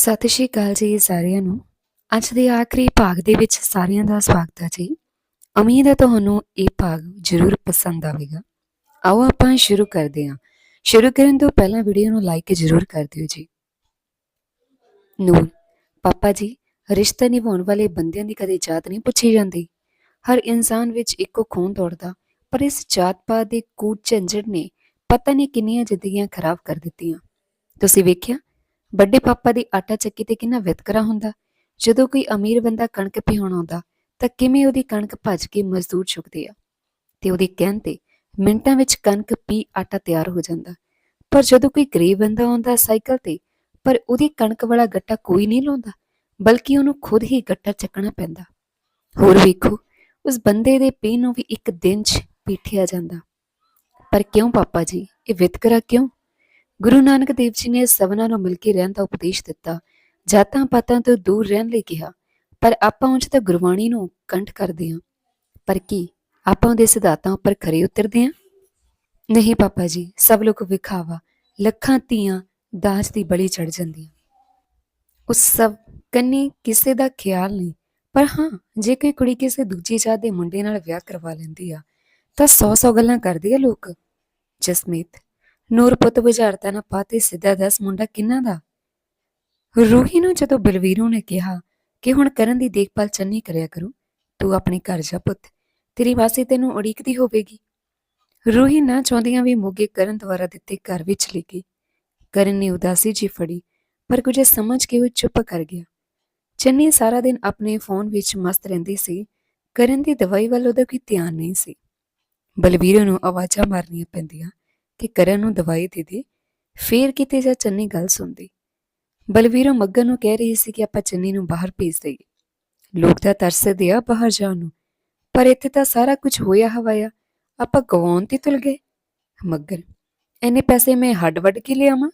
ਸਤਿ ਸ਼੍ਰੀ ਅਕਾਲ ਜੀ ਸਾਰਿਆਂ ਨੂੰ। ਅੱਜ ਦੇ ਆਖਰੀ ਭਾਗ ਦੇ ਵਿੱਚ ਸਾਰਿਆਂ ਦਾ ਸਵਾਗਤ ਹੈ ਜੀ। ਉਮੀਦ ਹੈ ਤੁਹਾਨੂੰ ਇਹ ਭਾਗ ਜ਼ਰੂਰ ਪਸੰਦ ਆਵੇਗਾ। ਆਓ ਆਪਾਂ ਸ਼ੁਰੂ ਕਰਦੇ ਹਾਂ। ਸ਼ੁਰੂ ਕਰਨ ਤੋਂ ਪਹਿਲਾਂ ਵੀਡੀਓ ਨੂੰ ਲਾਈਕ ਜ਼ਰੂਰ ਕਰ ਦਿਓ ਜੀ। ਨੂਰ, ਪਾਪਾ ਜੀ, ਰਿਸ਼ਤਾ ਨਿਭਾਉਣ ਵਾਲੇ ਬੰਦਿਆਂ ਦੀ ਕਦੇ ਜਾਤ ਨਹੀਂ ਪੁੱਛੀ ਜਾਂਦੀ। ਹਰ ਇਨਸਾਨ ਵਿੱਚ ਇੱਕੋ ਖੂਨ ਦੌੜਦਾ, ਪਰ ਇਸ ਜਾਤ ਪਾਤ ਦੇ ਕੂਟ ਝੰਜੜ ਨੇ ਪਤਾ ਨਹੀਂ ਕਿੰਨੀਆਂ ਜ਼ਿੰਦਗੀਆਂ ਖਰਾਬ ਕਰ ਦਿੱਤੀਆਂ। ਤੁਸੀਂ ਵੇਖਿਆ ਵੱਡੇ ਪਾਪਾ ਦੀ ਆਟਾ ਚੱਕੀ ਤੇ ਕਿੰਨਾ ਵਿਤਕਰਾ ਹੁੰਦਾ। ਜਦੋਂ ਕੋਈ ਅਮੀਰ ਬੰਦਾ ਕਣਕ ਪਿਹਾਉਣ ਆਉਂਦਾ, ਤਾਂ ਕਿਵੇਂ ਉਹਦੀ ਕਣਕ ਭੱਜ ਕੇ ਮਜ਼ਦੂਰ ਚੁੱਕਦੇ ਆ? ਤੇ ਉਹਦੇ ਕਹਿਣ ਤੇ ਮਿੰਟਾਂ ਵਿੱਚ ਕਣਕ ਪੀ ਆਟਾ ਤਿਆਰ ਹੋ ਜਾਂਦਾ। ਪਰ ਜਦੋਂ ਕੋਈ ਗਰੀਬ ਬੰਦਾ ਆਉਂਦਾ ਸਾਈਕਲ ਤੇ, ਪਰ ਉਹਦੀ ਕਣਕ ਵਾਲਾ ਗੱਟਾ ਕੋਈ ਨਹੀਂ ਲਾਉਂਦਾ, ਬਲਕਿ ਉਹਨੂੰ ਖੁਦ ਹੀ ਗੱਟਾ ਚੱਕਣਾ ਪੈਂਦਾ। ਹੋਰ ਵੇਖੋ, ਉਸ ਬੰਦੇ ਦੇ ਪੀ ਨੂੰ ਵੀ ਇੱਕ ਦਿਨ 'ਚ ਪੀਠਿਆ ਜਾਂਦਾ। ਪਰ ਕਿਉਂ ਪਾਪਾ ਜੀ? ਇਹ ਵਿਤਕਰਾ ਕਿਉਂ? ਗੁਰੂ ਨਾਨਕ ਦੇਵ ਜੀ ਨੇ ਸਭਨਾਂ ਨੂੰ ਮਿਲ ਕੇ ਰਹਿਣ ਦਾ ਉਪਦੇਸ਼ ਦਿੱਤਾ। ਜਾਤਾਂ ਪਾਤਾਂ ਤੋਂ ਦੂਰ ਰਹਿਣ ਲਈ ਕਿਹਾ, ਪਰ ਆਪਾਂ ਉਂਝ ਤਾਂ ਗੁਰਬਾਣੀ ਨੂੰ ਕੰਠ ਕਰਦੇ ਹਾਂ। ਪਰ ਕੀ ਆਪਾਂ ਉਹਦੇ ਸਿਧਾਂਤਾਂ ਉੱਪਰ ਖਰੇ ਉਤਰਦੇ ਹਾਂ? ਨਹੀਂ ਪਾਪਾ ਜੀ, ਸਭ ਲੋਕ ਵਿਖਾਵਾ, ਲੱਖਾਂ ਧੀਆਂ ਦਾਜ ਦੀ ਬਲੀ ਚੜ ਜਾਂਦੀਆਂ ਉਸ ਸਭ ਕੰਨੀ ਕਿਸੇ ਦਾ ਖਿਆਲ ਨਹੀਂ, ਪਰ ਹਾਂ, ਜੇ ਕੋਈ ਕੁੜੀ ਕਿਸੇ ਦੂਜੀ ਜਾਤ ਦੇ ਮੁੰਡੇ ਨਾਲ ਵਿਆਹ ਕਰਵਾ ਲੈਂਦੀ ਆ, ਤਾਂ 100-100 ਗੱਲਾਂ ਕਰਦੇ ਆ ਲੋਕ। ਜਸਮੀਤ ਨੂਰ ਪੁੱਤ ਬੁਝਾਰਤਾ ਨਾ ਪਾਤੇ ਸਿੱਧਾ ਦੱਸ ਮੁੰਡਾ ਕਿੰਨਾ ਦਾ? ਰੂਹੀ ਨੂੰ ਜਦੋਂ ਬਲਵੀਰੂ ਨੇ ਕਿਹਾ ਕਿ ਹੁਣ ਕਰਨ ਦੀ ਦੇਖਭਾਲ ਚੰਨੀ ਕਰਿਆ ਕਰੂ, ਤੂੰ ਆਪਣੇ ਘਰ ਜਾ ਪੁੱਤ, ਤੇਰੀ ਵਾਸੀ ਤੈਨੂੰ ਉਡੀਕਦੀ ਹੋਵੇਗੀ। ਰੂਹੀ ਨਾ ਚਾਹੁੰਦੀਆਂ ਵੀ ਮੋਗੇ ਕਰਨ ਦੁਆਰਾ ਦਿੱਤੇ ਘਰ ਵਿੱਚ ਲੈ ਗਈ। ਕਰਨ ਨੇ ਉਦਾਸੀ ਜੀ ਫੜੀ, ਪਰ ਕੁਝ ਸਮਝ ਕੇ ਉਹ ਚੁੱਪ ਕਰ ਗਿਆ। ਚੰਨੀ ਸਾਰਾ ਦਿਨ ਆਪਣੇ ਫੋਨ ਵਿੱਚ ਮਸਤ ਰਹਿੰਦੀ ਸੀ, ਕਰਨ ਦੀ ਦਵਾਈ ਵੱਲ ਉਹਦਾ ਕੋਈ ਧਿਆਨ ਨਹੀਂ ਸੀ। ਬਲਵੀਰ ਨੂੰ ਆਵਾਜ਼ਾਂ ਮਾਰਨੀਆਂ ਪੈਂਦੀਆਂ ਕਿ ਕਰਨ ਨੂੰ ਦਵਾਈ ਦੇ ਦੇ, ਫੇਰ ਕਿਤੇ ਜਾ ਚੰਨੀ ਗੱਲ ਸੁਣਦੀ। ਬਲਵੀਰੋ ਮੱਗਨ ਨੂੰ ਕਹਿ ਰਹੀ ਸੀ ਕਿ ਆਪਾਂ ਚੰਨੀ ਨੂੰ ਬਾਹਰ ਭੇਜ ਦਈਏ। ਲੋਕ ਤਾਂ ਤਰਸਦੇ ਆ ਬਾਹਰ ਜਾਣ ਨੂੰ, ਪਰ ਇੱਥੇ ਤਾਂ ਸਾਰਾ ਕੁਝ ਹੋਇਆ ਹਵਾਇਆ। ਆਪਾਂ ਗਵਾਉਣ ਤੇ ਤੁਲ ਗਏ। ਮੱਗਰ ਐਨੇ ਪੈਸੇ ਮੈਂ ਹੱਡ ਵੱਢ ਕੇ ਲਿਆਵਾਂ?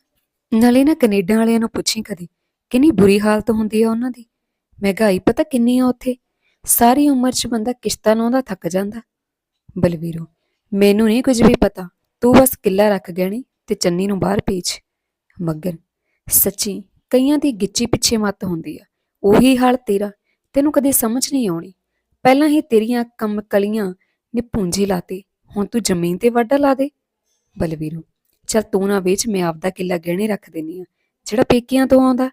ਨਾਲੇ ਨਾ ਕੈਨੇਡਾ ਵਾਲਿਆਂ ਨੂੰ ਪੁੱਛੀ ਕਦੀ, ਕਿੰਨੀ ਬੁਰੀ ਹਾਲਤ ਹੁੰਦੀ ਆ ਉਹਨਾਂ ਦੀ? ਮਹਿੰਗਾਈ ਪਤਾ ਕਿੰਨੀ ਆ ਉੱਥੇ? ਸਾਰੀ ਉਮਰ 'ਚ ਬੰਦਾ ਕਿਸ਼ਤਾਂ ਲਾਉਂਦਾ ਥੱਕ ਜਾਂਦਾ। ਬਲਵੀਰੋ, ਮੈਨੂੰ ਨਹੀਂ ਕੁਝ ਵੀ ਪਤਾ। ਤੂੰ ਬਸ ਕਿੱਲਾ ਰੱਖ ਗਹਿਣੀ ਤੇ ਚੰਨੀ ਨੂੰ ਬਾਹਰ ਭੇਜ। ਮਗਰ, ਸੱਚੀ ਕਈਆਂ ਦੀ ਗਿੱਚੀ ਪਿੱਛੇ ਮੱਤ ਹੁੰਦੀ ਆ। ਉਹੀ ਹਾਲ ਤੇਰਾ, ਤੈਨੂੰ ਕਦੇ ਸਮਝ ਨਹੀਂ ਆਉਣੀ। ਪਹਿਲਾਂ ਹੀ ਤੇਰੀਆਂ ਕੰਮ ਕਲੀਆਂ ਨੇ ਪੂੰਜੀ ਲਾਤੇ, ਹੁਣ ਤੂੰ ਜ਼ਮੀਨ ਤੇ ਵਾਢਾ ਲਾ ਦੇ। ਬਲਵੀਰੂ, ਚਲ ਤੂੰ ਨਾ ਵੇਚ, ਮੈਂ ਆਪਦਾ ਕਿੱਲਾ ਗਹਿਣੇ ਰੱਖ ਦੇਣੀ ਆ, ਜਿਹੜਾ ਪੇਕਿਆਂ ਤੋਂ ਆਉਂਦਾ।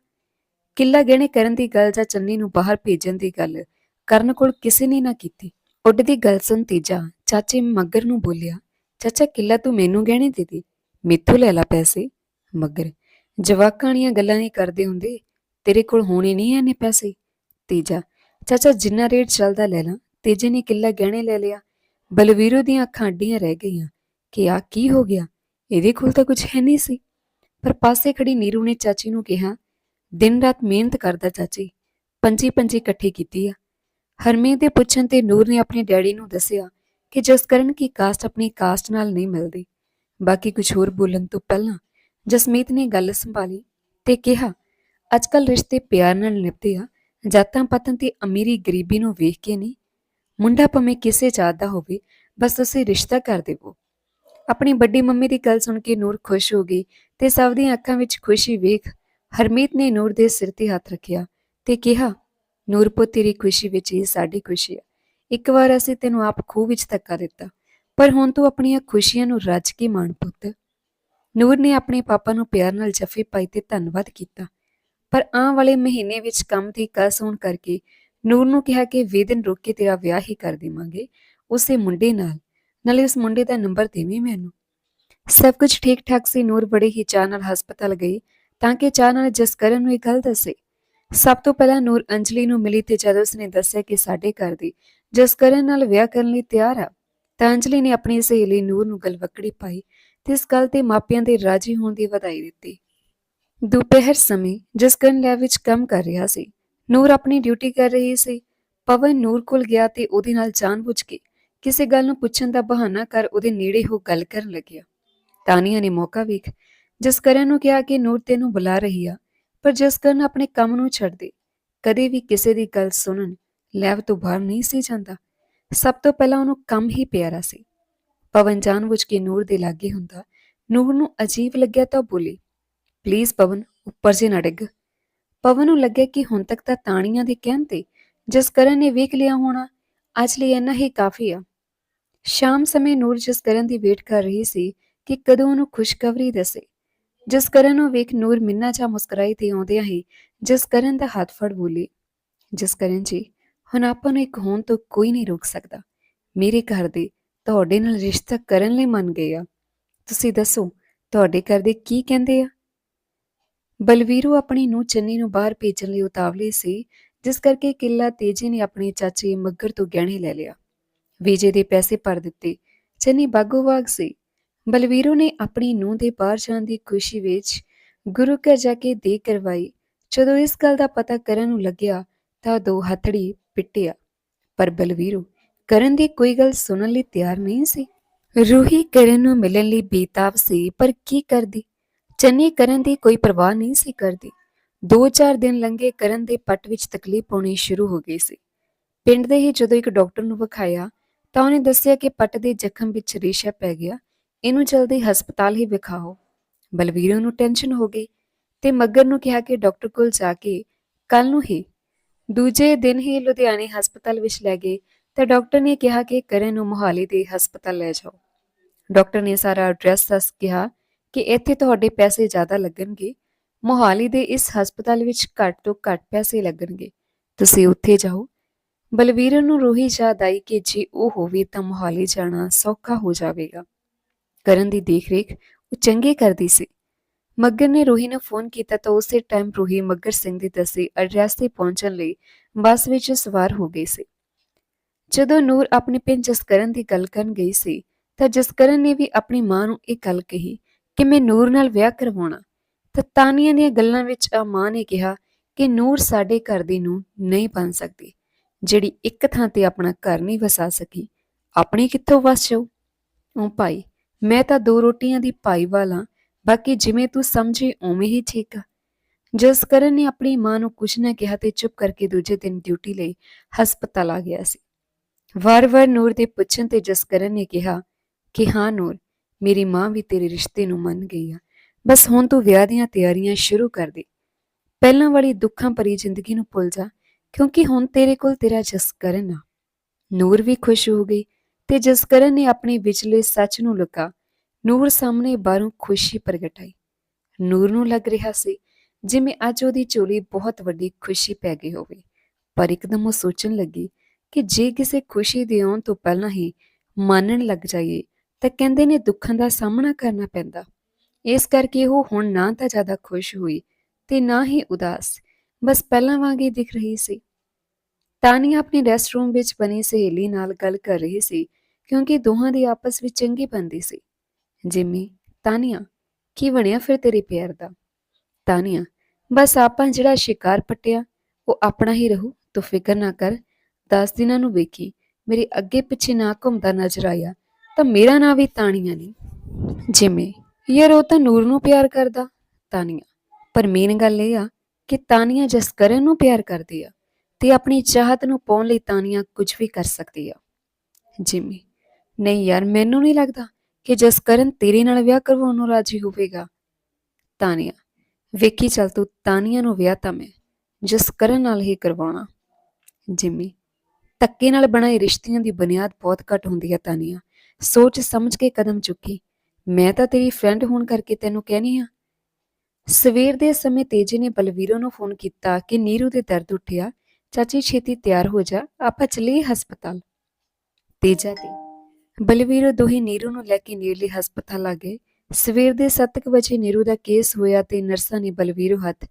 ਕਿੱਲਾ ਗਹਿਣੇ ਕਰਨ ਦੀ ਗੱਲ ਜਾਂ ਚੰਨੀ ਨੂੰ ਬਾਹਰ ਭੇਜਣ ਦੀ ਗੱਲ ਕਰਨ ਕੋਲ ਕਿਸੇ ਨੇ ਨਾ ਕੀਤੀ। ਉੱਡਦੀ ਗੱਲ ਸੁਣ ਤੀਜਾ, ਚਾਚੇ ਮੱਗਰ ਨੂੰ ਬੋਲਿਆ ਚਾਚਾ ਕਿੱਲਾ ਤੂੰ ਮੈਨੂੰ ਗਹਿਣੇ ਦੇ ਦੇ। ਮੈਥੋਂ ਲੈ ਲੈ ਪੈਸੇ। ਮਗਰ ਜਵਾਕਾਂ ਵਾਲੀਆਂ ਗੱਲਾਂ ਨਹੀਂ ਕਰਦੇ ਹੁੰਦੇ। ਤੇਰੇ ਕੋਲ ਹੋਣੇ ਨਹੀਂ ਐਨੇ ਪੈਸੇ। ਤੀਜਾ, ਚਾਚਾ ਜਿੰਨਾ ਰੇਟ ਚੱਲਦਾ ਲੈ ਲਾਂ। ਤੀਜੇ ਨੇ ਕਿੱਲਾ ਗਹਿਣੇ ਲੈ ਲਿਆ। ਬਲਵੀਰੋ ਦੀਆਂ ਅੱਖਾਂ ਅੱਡੀਆਂ ਰਹਿ ਗਈਆਂ ਕਿ ਆ ਕੀ ਹੋ ਗਿਆ? ਇਹਦੇ ਕੋਲ ਤਾਂ ਕੁਝ ਹੈ ਨਹੀਂ ਸੀ। ਪਰ ਪਾਸੇ ਖੜੀ ਨੀਰੂ ਨੇ ਚਾਚੀ ਨੂੰ ਕਿਹਾ, ਦਿਨ ਰਾਤ ਮਿਹਨਤ ਕਰਦਾ ਚਾਚੀ। ਪੰਜੀ ਪੰਜੀ ਇਕੱਠੀ ਕੀਤੀ ਆ। ਹਰਮੀਤ ਦੇ ਪੁੱਛਣ ਤੇ ਨੂਰ ਨੇ ਆਪਣੇ ਡੈਡੀ ਨੂੰ ਦੱਸਿਆ ਕਿ ਜਸਕਰਨ ਕੀ ਕਾਸਟ ਆਪਣੀ ਕਾਸਟ ਨਾਲ ਨਹੀਂ ਮਿਲਦੀ। ਬਾਕੀ ਕੁਝ ਹੋਰ ਬੋਲਣ ਤੋਂ ਪਹਿਲਾਂ ਜਸਮੀਤ ਨੇ ਗੱਲ ਸੰਭਾਲੀ ਤੇ ਕਿਹਾ ਅੱਜਕੱਲ ਰਿਸ਼ਤੇ ਪਿਆਰ ਨਾਲ ਨਿਭਦੇ ਆ, ਜਾਤਾਂ ਪਾਤਾਂ ਤੇ ਅਮੀਰੀ ਗਰੀਬੀ ਨੂੰ ਵੇਖ ਕੇ ਨਹੀਂ। ਮੁੰਡਾ ਭਾਵੇਂ ਕਿਸੇ ਜਾਤ ਦਾ ਹੋਵੇ, ਬਸ ਤੁਸੀਂ ਰਿਸ਼ਤਾ ਕਰ ਦੇਵੋ। ਆਪਣੀ ਵੱਡੀ ਮੰਮੀ ਦੀ ਗੱਲ ਸੁਣ ਕੇ ਨੂਰ ਖੁਸ਼ ਹੋ ਗਈ ਤੇ ਸਭ ਦੀਆਂ ਅੱਖਾਂ ਵਿੱਚ ਖੁਸ਼ੀ ਵੇਖ ਹਰਮੀਤ ਨੇ ਨੂਰ ਦੇ ਸਿਰ ਤੇ ਹੱਥ ਰੱਖਿਆ ਤੇ ਕਿਹਾ, ਨੂਰ ਪੁੱਤ, ਤੇਰੀ ਖੁਸ਼ੀ ਵਿੱਚ ਹੀ ਸਾਡੀ ਖੁਸ਼ੀ ਹੈ ਇੱਕ ਵਾਰ ਅਸੀਂ ਤੈਨੂੰ ਆਪ ਖੂਹ ਵਿੱਚ ਧੱਕਾ ਦਿੱਤਾ, ਪਰ ਹੁਣ ਤੂੰ ਆਪਣੀਆਂ ਖੁਸ਼ੀਆਂ ਨੂੰ ਰੱਜ ਕੇ ਮਾਣ ਪੁੱਤ। ਨੂਰ ਨੇ ਆਪਣੇ ਪਾਪਾ ਨੂੰ ਪਿਆਰ ਨਾਲ ਜੱਫੇ ਪਾਈ ਤੇ ਧੰਨਵਾਦ ਕੀਤਾ, ਪਰ ਆਉਣ ਵਾਲੇ ਮਹੀਨੇ ਵਿੱਚ ਕੰਮ ਦੀ ਕਸ ਹੋਣ ਕਰਕੇ ਨੂਰ ਨੂੰ ਕਿਹਾ ਕਿ ਵੀਹ ਦਿਨ ਰੁਕ ਕੇ ਤੇਰਾ ਵਿਆਹ ਹੀ ਕਰ ਦੇਵਾਂਗੇ ਉਸੇ ਮੁੰਡੇ ਨਾਲ, ਨਾਲੇ ਉਸ ਮੁੰਡੇ ਦਾ ਨੰਬਰ ਦੇਵੀਂ ਮੈਨੂੰ। ਸਭ ਕੁਝ ਠੀਕ ਠਾਕ ਸੀ, ਨੂਰ ਬੜੇ ਹੀ ਚਾਅ ਨਾਲ ਹਸਪਤਾਲ ਗਈ, ਤਾਂ ਕਿ ਚਾਹ ਨਾਲ ਜਸਕਰਨ ਨੂੰ ਇਹ ਗੱਲ ਦੱਸੇ। ਸਭ ਤੋਂ ਪਹਿਲਾਂ ਨੂਰ ਅੰਜਲੀ ਨੂੰ ਮਿਲੀ ਤੇ ਜਦੋਂ ਉਸਨੇ ਦੱਸਿਆ ਕਿ ਸਾਡੇ ਘਰ ਦੀ ਜਸਕਰਨ ਨਾਲ ਵਿਆਹ ਕਰਨ ਲਈ ਤਿਆਰ ਆ, ਤਾਂ ਅੰਜਲੀ ਨੇ ਆਪਣੀ ਸਹੇਲੀ ਨੂਰ ਨੂੰ ਗਲਵੱਕੜੀ ਪਾਈ ਤੇ ਇਸ ਗੱਲ ਤੇ ਮਾਪਿਆਂ ਦੇ ਰਾਜੀ ਹੋਣ ਦੀ ਵਧਾਈ ਦਿੱਤੀ। ਦੁਪਹਿਰ ਸਮੇਂ ਜਸਕਰਨ ਲੈਬ ਵਿੱਚ ਕੰਮ ਕਰ ਰਿਹਾ ਸੀ। ਨੂਰ ਆਪਣੀ ਡਿਊਟੀ ਕਰ ਰਹੀ ਸੀ। ਪਵਨ ਨੂਰ ਕੋਲ ਗਿਆ ਤੇ ਉਹਦੇ ਨਾਲ ਜਾਣਬੁੱਝ ਕੇ ਕਿਸੇ ਗੱਲ ਨੂੰ ਪੁੱਛਣ ਦਾ ਬਹਾਨਾ ਕਰ ਉਹਦੇ ਨੇੜੇ ਹੋ ਗੱਲ ਕਰਨ ਲੱਗਿਆ। ਤਾਨੀਆ ਨੇ ਮੌਕਾ ਵੇਖ ਜਸਕਰਨ ਨੂੰ ਕਿਹਾ ਕਿ ਨੂਰ ਤੈਨੂੰ ਬੁਲਾ ਰਹੀ ਆ। ਪਰ ਜਸਕਰਨ ਆਪਣੇ ਕੰਮ ਨੂੰ ਛੱਡਦੇ, ਕਦੇ ਵੀ ਕਿਸੇ ਦੀ ਗੱਲ ਸੁਣਨ ਲੈਵ ਤੋਂ ਬਾਹਰ ਨਹੀਂ ਸੀ ਜਾਂਦਾ, ਸਭ ਤੋਂ ਪਹਿਲਾਂ ਉਹਨੂੰ ਕੰਮ ਹੀ ਪਿਆਰਾ ਸੀ। ਪਵਨ ਜਾਣਬੁੱਝ ਕੇ ਨੂਰ ਦੇ ਲਾਗੇ ਹੁੰਦਾ, ਨੂਰ ਨੂੰ ਅਜੀਬ ਲੱਗਿਆ ਤਾਂ ਉਹ ਬੋਲੀ ਪਲੀਜ਼ ਪਵਨ, ਉੱਪਰ ਜੇ ਨਾ ਡਿੱਗ। ਪਵਨ ਨੂੰ ਲੱਗਿਆ ਕਿ ਹੁਣ ਤੱਕ ਤਾਂ ਤਾਣੀਆਂ ਦੇ ਕਹਿਣ ਤੇ ਜਸਕਰਨ ਨੇ ਵੇਖ ਲਿਆ ਹੋਣਾ, ਅੱਜ ਲਈ ਇੰਨਾ ਹੀ ਕਾਫੀ ਆ। ਸ਼ਾਮ ਸਮੇਂ ਨੂਰ ਜਸਕਰਨ ਦੀ ਵੇਟ ਕਰ ਰਹੀ ਸੀ ਕਿ ਕਦੋਂ ਉਹਨੂੰ ਖੁਸ਼ਖਬਰੀ ਦੱਸੇ। ਜਸਕਰਨ ਨੂੰ ਵੇਖ ਨੂਰ ਮਿੰਨਾ ਚਾ ਮੁਸਕਰਾਈ ਤੇ ਆਉਂਦਿਆਂ ਹੀ ਜਸਕਰਨ ਦਾ ਹੱਥ ਫੜ ਬੋਲੀ ਜਸਕਰਨ ਜੀ, ਹੁਣ ਆਪਾਂ ਨੂੰ ਇੱਕ ਹੋਣ ਤੋਂ ਕੋਈ ਨਹੀਂ ਰੋਕ ਸਕਦਾ। ਮੇਰੇ ਘਰ ਦੇ ਤੁਹਾਡੇ ਨਾਲ ਰਿਸ਼ਤਾ ਕਰਨ ਲਈ ਮੰਨ ਗਏ ਆ। ਤੁਸੀਂ ਦੱਸੋ, ਤੁਹਾਡੇ ਘਰ ਦੇ ਕੀ ਕਹਿੰਦੇ ਆ? ਬਲਵੀਰੂ ਆਪਣੀ ਨੂੰ ਚੰਨੀ ਨੂੰ ਬਾਹਰ ਭੇਜਣ ਲਈ ਉਤਾਵਲੀ ਸੀ, ਜਿਸ ਕਰਕੇ ਕਿੱਲਾ ਤੇਜੀ ਨੇ ਆਪਣੇ ਚਾਚੇ ਮੱਗਰ ਤੋਂ ਗਹਿਣੇ ਲੈ ਲਿਆ। ਵਿਜੇ ਦੇ ਪੈਸੇ ਭਰ ਦਿੱਤੇ। ਚੰਨੀ ਬਾਗੋਵਾਗ ਸੀ। ਬਲਵੀਰੋ ਨੇ ਆਪਣੀ ਨੂੰਹ ਦੇ ਬਾਹਰ ਜਾਣ ਦੀ ਖੁਸ਼ੀ ਵਿੱਚ ਗੁਰੂ ਘਰ ਜਾ ਕੇ ਦੇ ਕਰਵਾਈ। ਜਦੋਂ ਇਸ ਗੱਲ ਦਾ ਪਤਾ ਕਰਨ ਨੂੰ ਲੱਗਿਆ ਤਾਂ ਦੋ ਹੱਥੜੀ ਪਿੱਟਿਆ। ਪਰ ਬਲਵੀਰੋ ਕਰਨ ਦੀ ਕੋਈ ਗੱਲ ਸੁਣਨ ਲਈ ਤਿਆਰ ਨਹੀਂ ਸੀ। ਰੂਹੀ ਕਰਨ ਨੂੰ ਮਿਲਣ ਲਈ ਬੇਤਾਬ ਸੀ, ਪਰ ਕੀ ਕਰਦੀ? ਚੰਨੀ ਕਰਨ ਦੀ ਕੋਈ ਪਰਵਾਹ ਨਹੀਂ ਸੀ ਕਰਦੀ। ਦੋ ਚਾਰ ਦਿਨ ਲੰਘੇ ਕਰਨ ਦੇ ਪੱਟ ਵਿੱਚ ਤਕਲੀਫ ਹੋਣੀ ਸ਼ੁਰੂ ਹੋ ਗਈ ਸੀ। ਪਿੰਡ ਦੇ ਹੀ ਜਦੋਂ ਇੱਕ ਡਾਕਟਰ ਨੂੰ ਵਿਖਾਇਆ ਤਾਂ ਉਹਨੇ ਦੱਸਿਆ ਕਿ ਪੱਟ ਦੇ ਜ਼ਖਮ ਵਿੱਚ ਰੇਸ਼ਾ ਪੈ ਗਿਆ। ਇਹਨੂੰ ਜਲਦੀ ਹਸਪਤਾਲ ਹੀ ਵਿਖਾਓ। ਬਲਵੀਰ ਨੂੰ ਟੈਨਸ਼ਨ ਹੋ ਗਈ ਤੇ ਮੱਗਰ ਨੂੰ ਕਿਹਾ ਕਿ ਡਾਕਟਰ ਕੋਲ ਜਾ ਕੇ ਕੱਲ ਨੂੰ ਹੀ, ਦੂਜੇ ਦਿਨ ਹੀ ਲੁਧਿਆਣੇ ਹਸਪਤਾਲ ਵਿੱਚ ਲੈ ਗਏ ਤਾਂ ਡਾਕਟਰ ਨੇ ਕਿਹਾ ਕਿ ਕਰਨ ਨੂੰ ਮੋਹਾਲੀ ਦੇ ਹਸਪਤਾਲ ਲੈ ਜਾਓ। ਡਾਕਟਰ ਨੇ ਸਾਰਾ ਐਡਰੈਸ ਦੱਸ ਕਿਹਾ ਕਿ ਇੱਥੇ ਤੁਹਾਡੇ ਪੈਸੇ ਜ਼ਿਆਦਾ ਲੱਗਣਗੇ, ਮੋਹਾਲੀ ਦੇ ਇਸ ਹਸਪਤਾਲ ਵਿੱਚ ਘੱਟ ਤੋਂ ਘੱਟ ਪੈਸੇ ਲੱਗਣਗੇ, ਤੁਸੀਂ ਉੱਥੇ ਜਾਓ। ਬਲਵੀਰ ਨੂੰ ਰੋਹੀ ਯਾਦ ਆਈ ਕਿ ਜੇ ਉਹ ਹੋਵੇ ਤਾਂ ਮੋਹਾਲੀ ਜਾਣਾ ਸੌਖਾ ਹੋ ਜਾਵੇਗਾ। ਕਰਨ ਦੀ ਦੇਖਰੇਖ ਉਹ ਚੰਗੇ ਕਰਦੀ ਸੀ। ਮੱਗਰ ਨੇ ਰੋਹੀ ਨੂੰ ਫੋਨ ਕੀਤਾ ਤਾਂ ਉਸੇ ਟਾਈਮ ਰੋਹੀ ਮੱਗਰ ਸਿੰਘ ਦੀ ਦੱਸੀ ਐਡਰੈਸ ਤੇ ਪਹੁੰਚਣ ਲਈ ਬੱਸ ਵਿੱਚ ਸਵਾਰ ਹੋ ਗਈ ਸੀ। ਜਦੋਂ ਨੂਰ ਆਪਣੇ ਪਿੰਡ ਜਸਕਰਨ ਦੀ ਗੱਲ ਕਰਨ ਗਈ ਸੀ ਤਾਂ ਜਸਕਰਨ ਨੇ ਵੀ ਆਪਣੀ ਮਾਂ ਨੂੰ ਇਹ ਗੱਲ ਕਹੀ ਕਿ ਮੈਂ ਨੂਰ ਨਾਲ ਵਿਆਹ ਕਰਵਾਉਣਾ। ਤਾਂ ਤਾਨੀਆਂ ਦੀਆਂ ਗੱਲਾਂ ਵਿੱਚ ਆ ਮਾਂ ਨੇ ਕਿਹਾ ਕਿ ਨੂਰ ਸਾਡੇ ਘਰ ਦੀ ਨੂੰ ਨਹੀਂ ਬਣ ਸਕਦੀ, ਜਿਹੜੀ ਇੱਕ ਥਾਂ ਤੇ ਆਪਣਾ ਘਰ ਨਹੀਂ ਵਸਾ ਸਕੀ। ਆਪਣੀ ਕਿੱਥੋਂ ਵਸ ਜਾਊ? ਉਹ ਭਾਈ ਮੈਂ ਤਾਂ ਦੋ ਰੋਟੀਆਂ ਦੀ ਭਾਈ ਵਾਲਾ, ਬਾਕੀ ਜਿਵੇਂ ਤੂੰ ਸਮਝੇ ਉਵੇਂ ਹੀ ਠੀਕ ਆ। ਜਸਕਰਨ ਨੇ ਆਪਣੀ ਮਾਂ ਨੂੰ ਕੁਝ ਨਾ ਕਿਹਾ ਤੇ ਚੁੱਪ ਕਰਕੇ ਦੂਜੇ ਦਿਨ ਡਿਊਟੀ ਲਈ ਹਸਪਤਾਲ ਆ ਗਿਆ ਸੀ। ਵਾਰ-ਵਾਰ ਨੂਰ ਦੇ ਪੁੱਛਣ ਤੇ ਜਸਕਰਨ ਨੇ ਕਿਹਾ ਕਿ ਹਾਂ ਨੂਰ, ਮੇਰੀ ਮਾਂ ਵੀ ਤੇਰੇ ਰਿਸ਼ਤੇ ਨੂੰ ਮੰਨ ਗਈ ਆ। ਬਸ ਹੁਣ ਤੂੰ ਵਿਆਹ ਦੀਆਂ ਤਿਆਰੀਆਂ ਸ਼ੁਰੂ ਕਰ ਦੇ। ਪਹਿਲਾਂ ਵਾਲੀ ਦੁੱਖਾਂ ਭਰੀ ਜ਼ਿੰਦਗੀ ਨੂੰ ਭੁੱਲ ਜਾ, ਕਿਉਂਕਿ ਹੁਣ ਤੇਰੇ ਕੋਲ ਤੇਰਾ ਜਸਕਰਨ ਆ। ਨੂਰ ਵੀ ਖੁਸ਼ ਹੋ ਗਈ ਤੇ ਜਸਕਰਨ ਨੇ ਆਪਣੇ ਵਿਚਲੇ ਸੱਚ ਨੂੰ ਲੁਕਾ, ਨੂਰ ਸਾਹਮਣੇ ਬਾਹਰੋਂ ਖੁਸ਼ੀ ਪ੍ਰਗਟਾਈ ਨੂਰ ਨੂੰ ਲੱਗ ਰਿਹਾ ਸੀ ਜਿਵੇਂ ਅੱਜ ਉਹਦੀ ਝੋਲੀ ਬਹੁਤ ਵੱਡੀ ਖੁਸ਼ੀ ਪੈ ਗਈ ਹੋਵੇ, ਪਰ ਇੱਕਦਮ ਉਹ ਸੋਚਣ ਲੱਗੀ ਕਿ ਜੇ ਕਿਸੇ ਖੁਸ਼ੀ ਦੇ ਆਉਣ ਤੋਂ ਪਹਿਲਾਂ ਹੀ ਮੰਨਣ ਲੱਗ ਜਾਈਏ, ਤਾਂ ਕਹਿੰਦੇ ਨੇ ਦੁੱਖਾਂ ਦਾ ਸਾਹਮਣਾ ਕਰਨਾ ਪੈਂਦਾ। ਇਸ ਕਰਕੇ ਉਹ ਹੁਣ ਨਾ ਤਾਂ ਜ਼ਿਆਦਾ ਖੁਸ਼ ਹੋਈ ਤੇ ਨਾ ਹੀ ਉਦਾਸ, ਬਸ ਪਹਿਲਾਂ ਵਾਂਗ ਹੀ ਦਿਖ ਰਹੀ ਸੀ। ਤਾਨੀਆ ਆਪਣੇ ਰੈਸਟ ਰੂਮ ਵਿੱਚ ਬਣੀ ਸਹੇਲੀ ਨਾਲ ਗੱਲ ਕਰ ਰਹੀ ਸੀ ਕਿਉਂਕਿ ਦੋਹਾਂ ਦੀ ਆਪਸ ਵਿੱਚ ਚੰਗੀ ਬਣਦੀ ਸੀ। ਜਿਮੀ, ਤਾਨੀਆ, ਕੀ ਬਣਿਆ ਫਿਰ ਤੇਰੇ ਪਿਆਰ ਦਾ? ਤਾਨੀਆ, ਬਸ ਆਪਾਂ ਜਿਹੜਾ ਸ਼ਿਕਾਰ ਪੱਟਿਆ, ਉਹ ਆਪਣਾ ਹੀ ਰਹੂ, ਤੂੰ ਫਿਕਰ ਨਾ ਕਰ। 10 ਦਿਨਾਂ ਨੂੰ ਵੇਖੀ, ਮੇਰੇ ਅੱਗੇ ਪਿੱਛੇ ਨਾ ਘੁੰਮਦਾ ਨਜ਼ਰ ਆਇਆ, ਤਾਂ ਮੇਰਾ ਨਾਂ ਵੀ ਤਾਨੀਆ ਨਹੀਂ ਜਿਵੇਂ ਯਾਰ ਉਹ ਤਾਂ ਨੂਰ ਨੂੰ ਪਿਆਰ ਕਰਦਾ। ਤਾਨੀਆ, ਪਰ ਮੇਨ ਗੱਲ ਇਹ ਆ ਕਿ ਤਾਨੀਆ ਜਸਕਰਨ ਨੂੰ ਪਿਆਰ ਕਰਦੀ ਆ ਤੇ ਆਪਣੀ ਚਾਹਤ ਨੂੰ ਪਾਉਣ ਲਈ ਤਾਨੀਆ ਕੁਝ ਵੀ ਕਰ ਸਕਦੀ ਆ। ਜਿਵੇਂ ਨਹੀਂ ਯਾਰ, ਮੈਨੂੰ ਨਹੀਂ ਲੱਗਦਾ ਕਿ ਜਸਕਰਨ ਤੇਰੇ ਨਾਲ ਵਿਆਹ ਕਰਵਾਉਣ ਨੂੰ ਰਾਜੀ ਹੋਵੇਗਾ। ਤਾਨੀਆ, ਵੇਖੀ ਚੱਲ ਤੂੰ, ਤਾਨੀਆ ਨੂੰ ਵਿਆਹ ਤਾਂ ਮੈਂ ਜਸਕਰਨ ਨਾਲ ਹੀ ਕਰਵਾਉਣਾ। ਜਿਮੀ, ਧੱਕੇ ਨਾਲ ਬਣਾਏ ਰਿਸ਼ਤਿਆਂ ਦੀ ਬੁਨਿਆਦ ਬਹੁਤ ਘੱਟ ਹੁੰਦੀ ਹੈ ਤਾਨੀਆ। ਸੋਚ ਸਮਝ ਕੇ ਕਦਮ ਚੁੱਕੀ, ਮੈਂ ਤਾਂ ਤੇਰੀ ਫਰੈਂਡ ਹੋਣ ਕਰਕੇ ਤੈਨੂੰ ਕਹਿਨੀ ਆ। ਸਵੇਰ ਦੇ ਸਮੇਂ ਤੇਜੇ ਨੇ ਬਲਵੀਰੋ ਨੂੰ ਫੋਨ ਕੀਤਾ ਕਿ ਨੀਰੂ ਦੇ ਦਰਦ ਉੱਠਿਆ, ਚਾਚੀ ਛੇਤੀ ਤਿਆਰ ਹੋ ਜਾ, ਆਪਾਂ ਚੱਲੀਏ ਹਸਪਤਾਲ। ਤੇਜਾ ਦੀ ਬਲਵੀਰੋ ਦੋਹੀ ਨੀਰੂ ਨੂੰ ਲੈ ਕੇ ਨੇੜਲੇ ਹਸਪਤਾਲ ਆ ਗਏ। ਸਵੇਰ ਦੇ 7:00 ਵਜੇ ਨੀਰੂ ਦਾ ਕੇਸ ਹੋਇਆ ਤੇ ਨਰਸਾਂ ਨੇ ਬਲਵੀਰੋ ਹੱਥ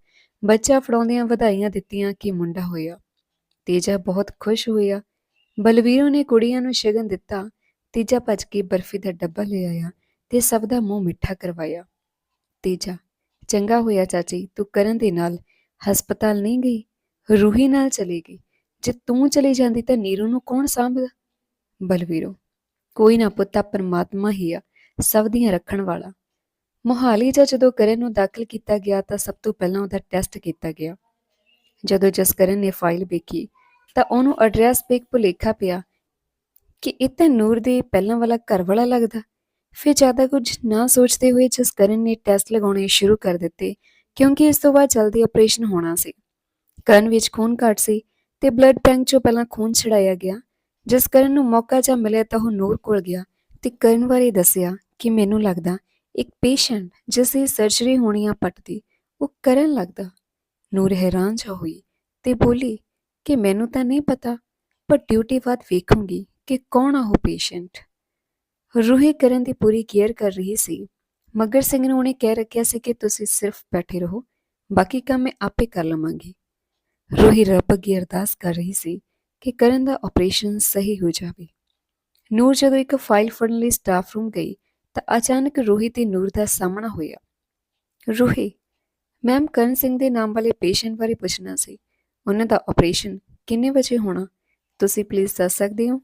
ਬੱਚਾ ਫੜਾਉਂਦਿਆਂ ਵਧਾਈਆਂ ਦਿੱਤੀਆਂ ਕਿ ਮੁੰਡਾ ਹੋਇਆ। ਤੇਜਾ ਬਹੁਤ ਖੁਸ਼ ਹੋਇਆ। ਬਲਵੀਰੋ ਨੇ ਕੁੜੀਆਂ ਨੂੰ ਸ਼ਗਨ ਦਿੱਤਾ। ਤੇਜਾ ਭੱਜ ਕੇ ਬਰਫੀ ਦਾ ਡੱਬਾ ਲੈ ਆਇਆ ਤੇ ਸਭ ਦਾ ਮੂੰਹ ਮਿੱਠਾ ਕਰਵਾਇਆ। ਤੇਜਾ, ਚੰਗਾ ਹੋਇਆ ਚਾਚੀ, ਤੂੰ ਕਰਨ ਦੇ ਨਾਲ ਹਸਪਤਾਲ ਨਹੀਂ ਗਈ? ਰੂਹੀ ਨਾਲ ਚਲੀ ਗਈ? ਜੇ ਤੂੰ ਚਲੀ ਜਾਂਦੀ ਤਾਂ ਨੀਰੂ ਨੂੰ ਕੌਣ ਸਾਂਭਦਾ? ਬਲਵੀਰੋ ਕੋਈ ਨਾ ਪੁੱਤਾ ਪਰਮਾਤਮਾ ਹੀ ਆ, ਸਭ ਦੀਆਂ ਰੱਖਣ ਵਾਲਾ। ਮੋਹਾਲੀ 'ਚ ਜਦੋਂ ਕਰਨ ਨੂੰ ਦਾਖਲ ਕੀਤਾ ਗਿਆ, ਤਾਂ ਸਭ ਤੋਂ ਪਹਿਲਾਂ ਉਹਦਾ ਟੈਸਟ ਕੀਤਾ ਗਿਆ। ਜਦੋਂ ਜਸਕਰਨ ਨੇ ਫਾਈਲ ਵੇਖੀ, ਤਾਂ ਉਹਨੂੰ ਐਡਰੈਸ ਤੇ ਇੱਕ ਭੁਲੇਖਾ ਪਿਆ ਕਿ ਇਹ ਤਾਂ ਨੂਰ ਦੇ ਪਹਿਲਾਂ ਵਾਲਾ ਘਰ ਵਾਲਾ ਲੱਗਦਾ। ਫਿਰ ਜ਼ਿਆਦਾ ਕੁਝ ਨਾ ਸੋਚਦੇ ਹੋਏ ਜਸਕਰਨ ਨੇ ਟੈਸਟ ਲਗਾਉਣੇ ਸ਼ੁਰੂ ਕਰ ਦਿੱਤੇ, ਕਿਉਂਕਿ ਇਸ ਤੋਂ ਬਾਅਦ ਜਲਦੀ ਆਪਰੇਸ਼ਨ ਹੋਣਾ ਸੀ। ਕਰਨ ਵਿੱਚ ਖੂਨ ਘੱਟ ਸੀ ਤੇ ਬਲੱਡ ਬੈਂਕ 'ਚੋਂ ਪਹਿਲਾਂ ਖੂਨ ਛਡਾਇਆ ਗਿਆ ਜਸ ਕਰਨ ਨੂੰ ਮੌਕਾ ਜਾਂ ਮਿਲਿਆ ਤਾਂ ਉਹ ਨੂਰ ਕੋਲ ਗਿਆ ਤੇ ਕਰਨ ਬਾਰੇ ਦੱਸਿਆ ਕਿ ਮੈਨੂੰ ਲੱਗਦਾ ਇੱਕ ਪੇਸ਼ੈਂਟ ਜਿਸ ਦੀ ਸਰਜਰੀ ਹੋਣੀ ਆ ਪੱਟ ਉਹ ਕਰਨ ਲੱਗਦਾ। ਨੂਰ ਹੈਰਾਨ ਜਾ ਹੋਈ ਤੇ ਬੋਲੀ ਕਿ ਮੈਨੂੰ ਤਾਂ ਨਹੀਂ ਪਤਾ, ਪਰ ਡਿਊਟੀ ਬਾਅਦ ਵੇਖੂੰਗੀ ਕਿ ਕੌਣ ਆ ਉਹ ਪੇਸ਼ੈਂਟ ਰੂਹੀ ਕਰਨ ਦੀ ਪੂਰੀ ਕੇਅਰ ਕਰ ਰਹੀ ਸੀ। ਮਗਰ ਸਿੰਘ ਨੇ ਉਹਨੇ ਕਹਿ ਰੱਖਿਆ ਸੀ ਕਿ ਤੁਸੀਂ ਸਿਰਫ ਬੈਠੇ ਰਹੋ, ਬਾਕੀ ਕੰਮ ਮੈਂ ਆਪੇ ਕਰ ਲਵਾਂਗੀ। ਰੂਹੀ ਰੱਬ ਅੱਗੇ ਅਰਦਾਸ ਕਰ ਰਹੀ ਸੀ ਕਿ ਕਰਨ ਦਾ ਆਪਰੇਸ਼ਨ ਸਹੀ ਹੋ ਜਾਵੇ। ਨੂਰ ਜਦੋਂ ਇੱਕ ਫਾਈਲ ਫੜਨ ਲਈ ਸਟਾਫ ਰੂਮ ਗਈ ਤਾਂ ਅਚਾਨਕ ਰੋਹੀ ਤੇ ਨੂਰ ਦਾ ਸਾਹਮਣਾ ਹੋਇਆ। ਰੂਹੀ ਮੈਮ ਕਰਨ ਸਿੰਘ ਦੇ ਨਾਮ ਵਾਲੇ ਪੇਸ਼ੈਂਟ ਬਾਰੇ ਪੁੱਛਣਾ ਸੀ। ਉਹਨਾਂ ਦਾ ਆਪਰੇਸ਼ਨ ਕਿੰਨੇ ਵਜੇ ਹੋਣਾ? ਤੁਸੀਂ ਪਲੀਜ਼ ਦੱਸ ਸਕਦੇ ਹੋ?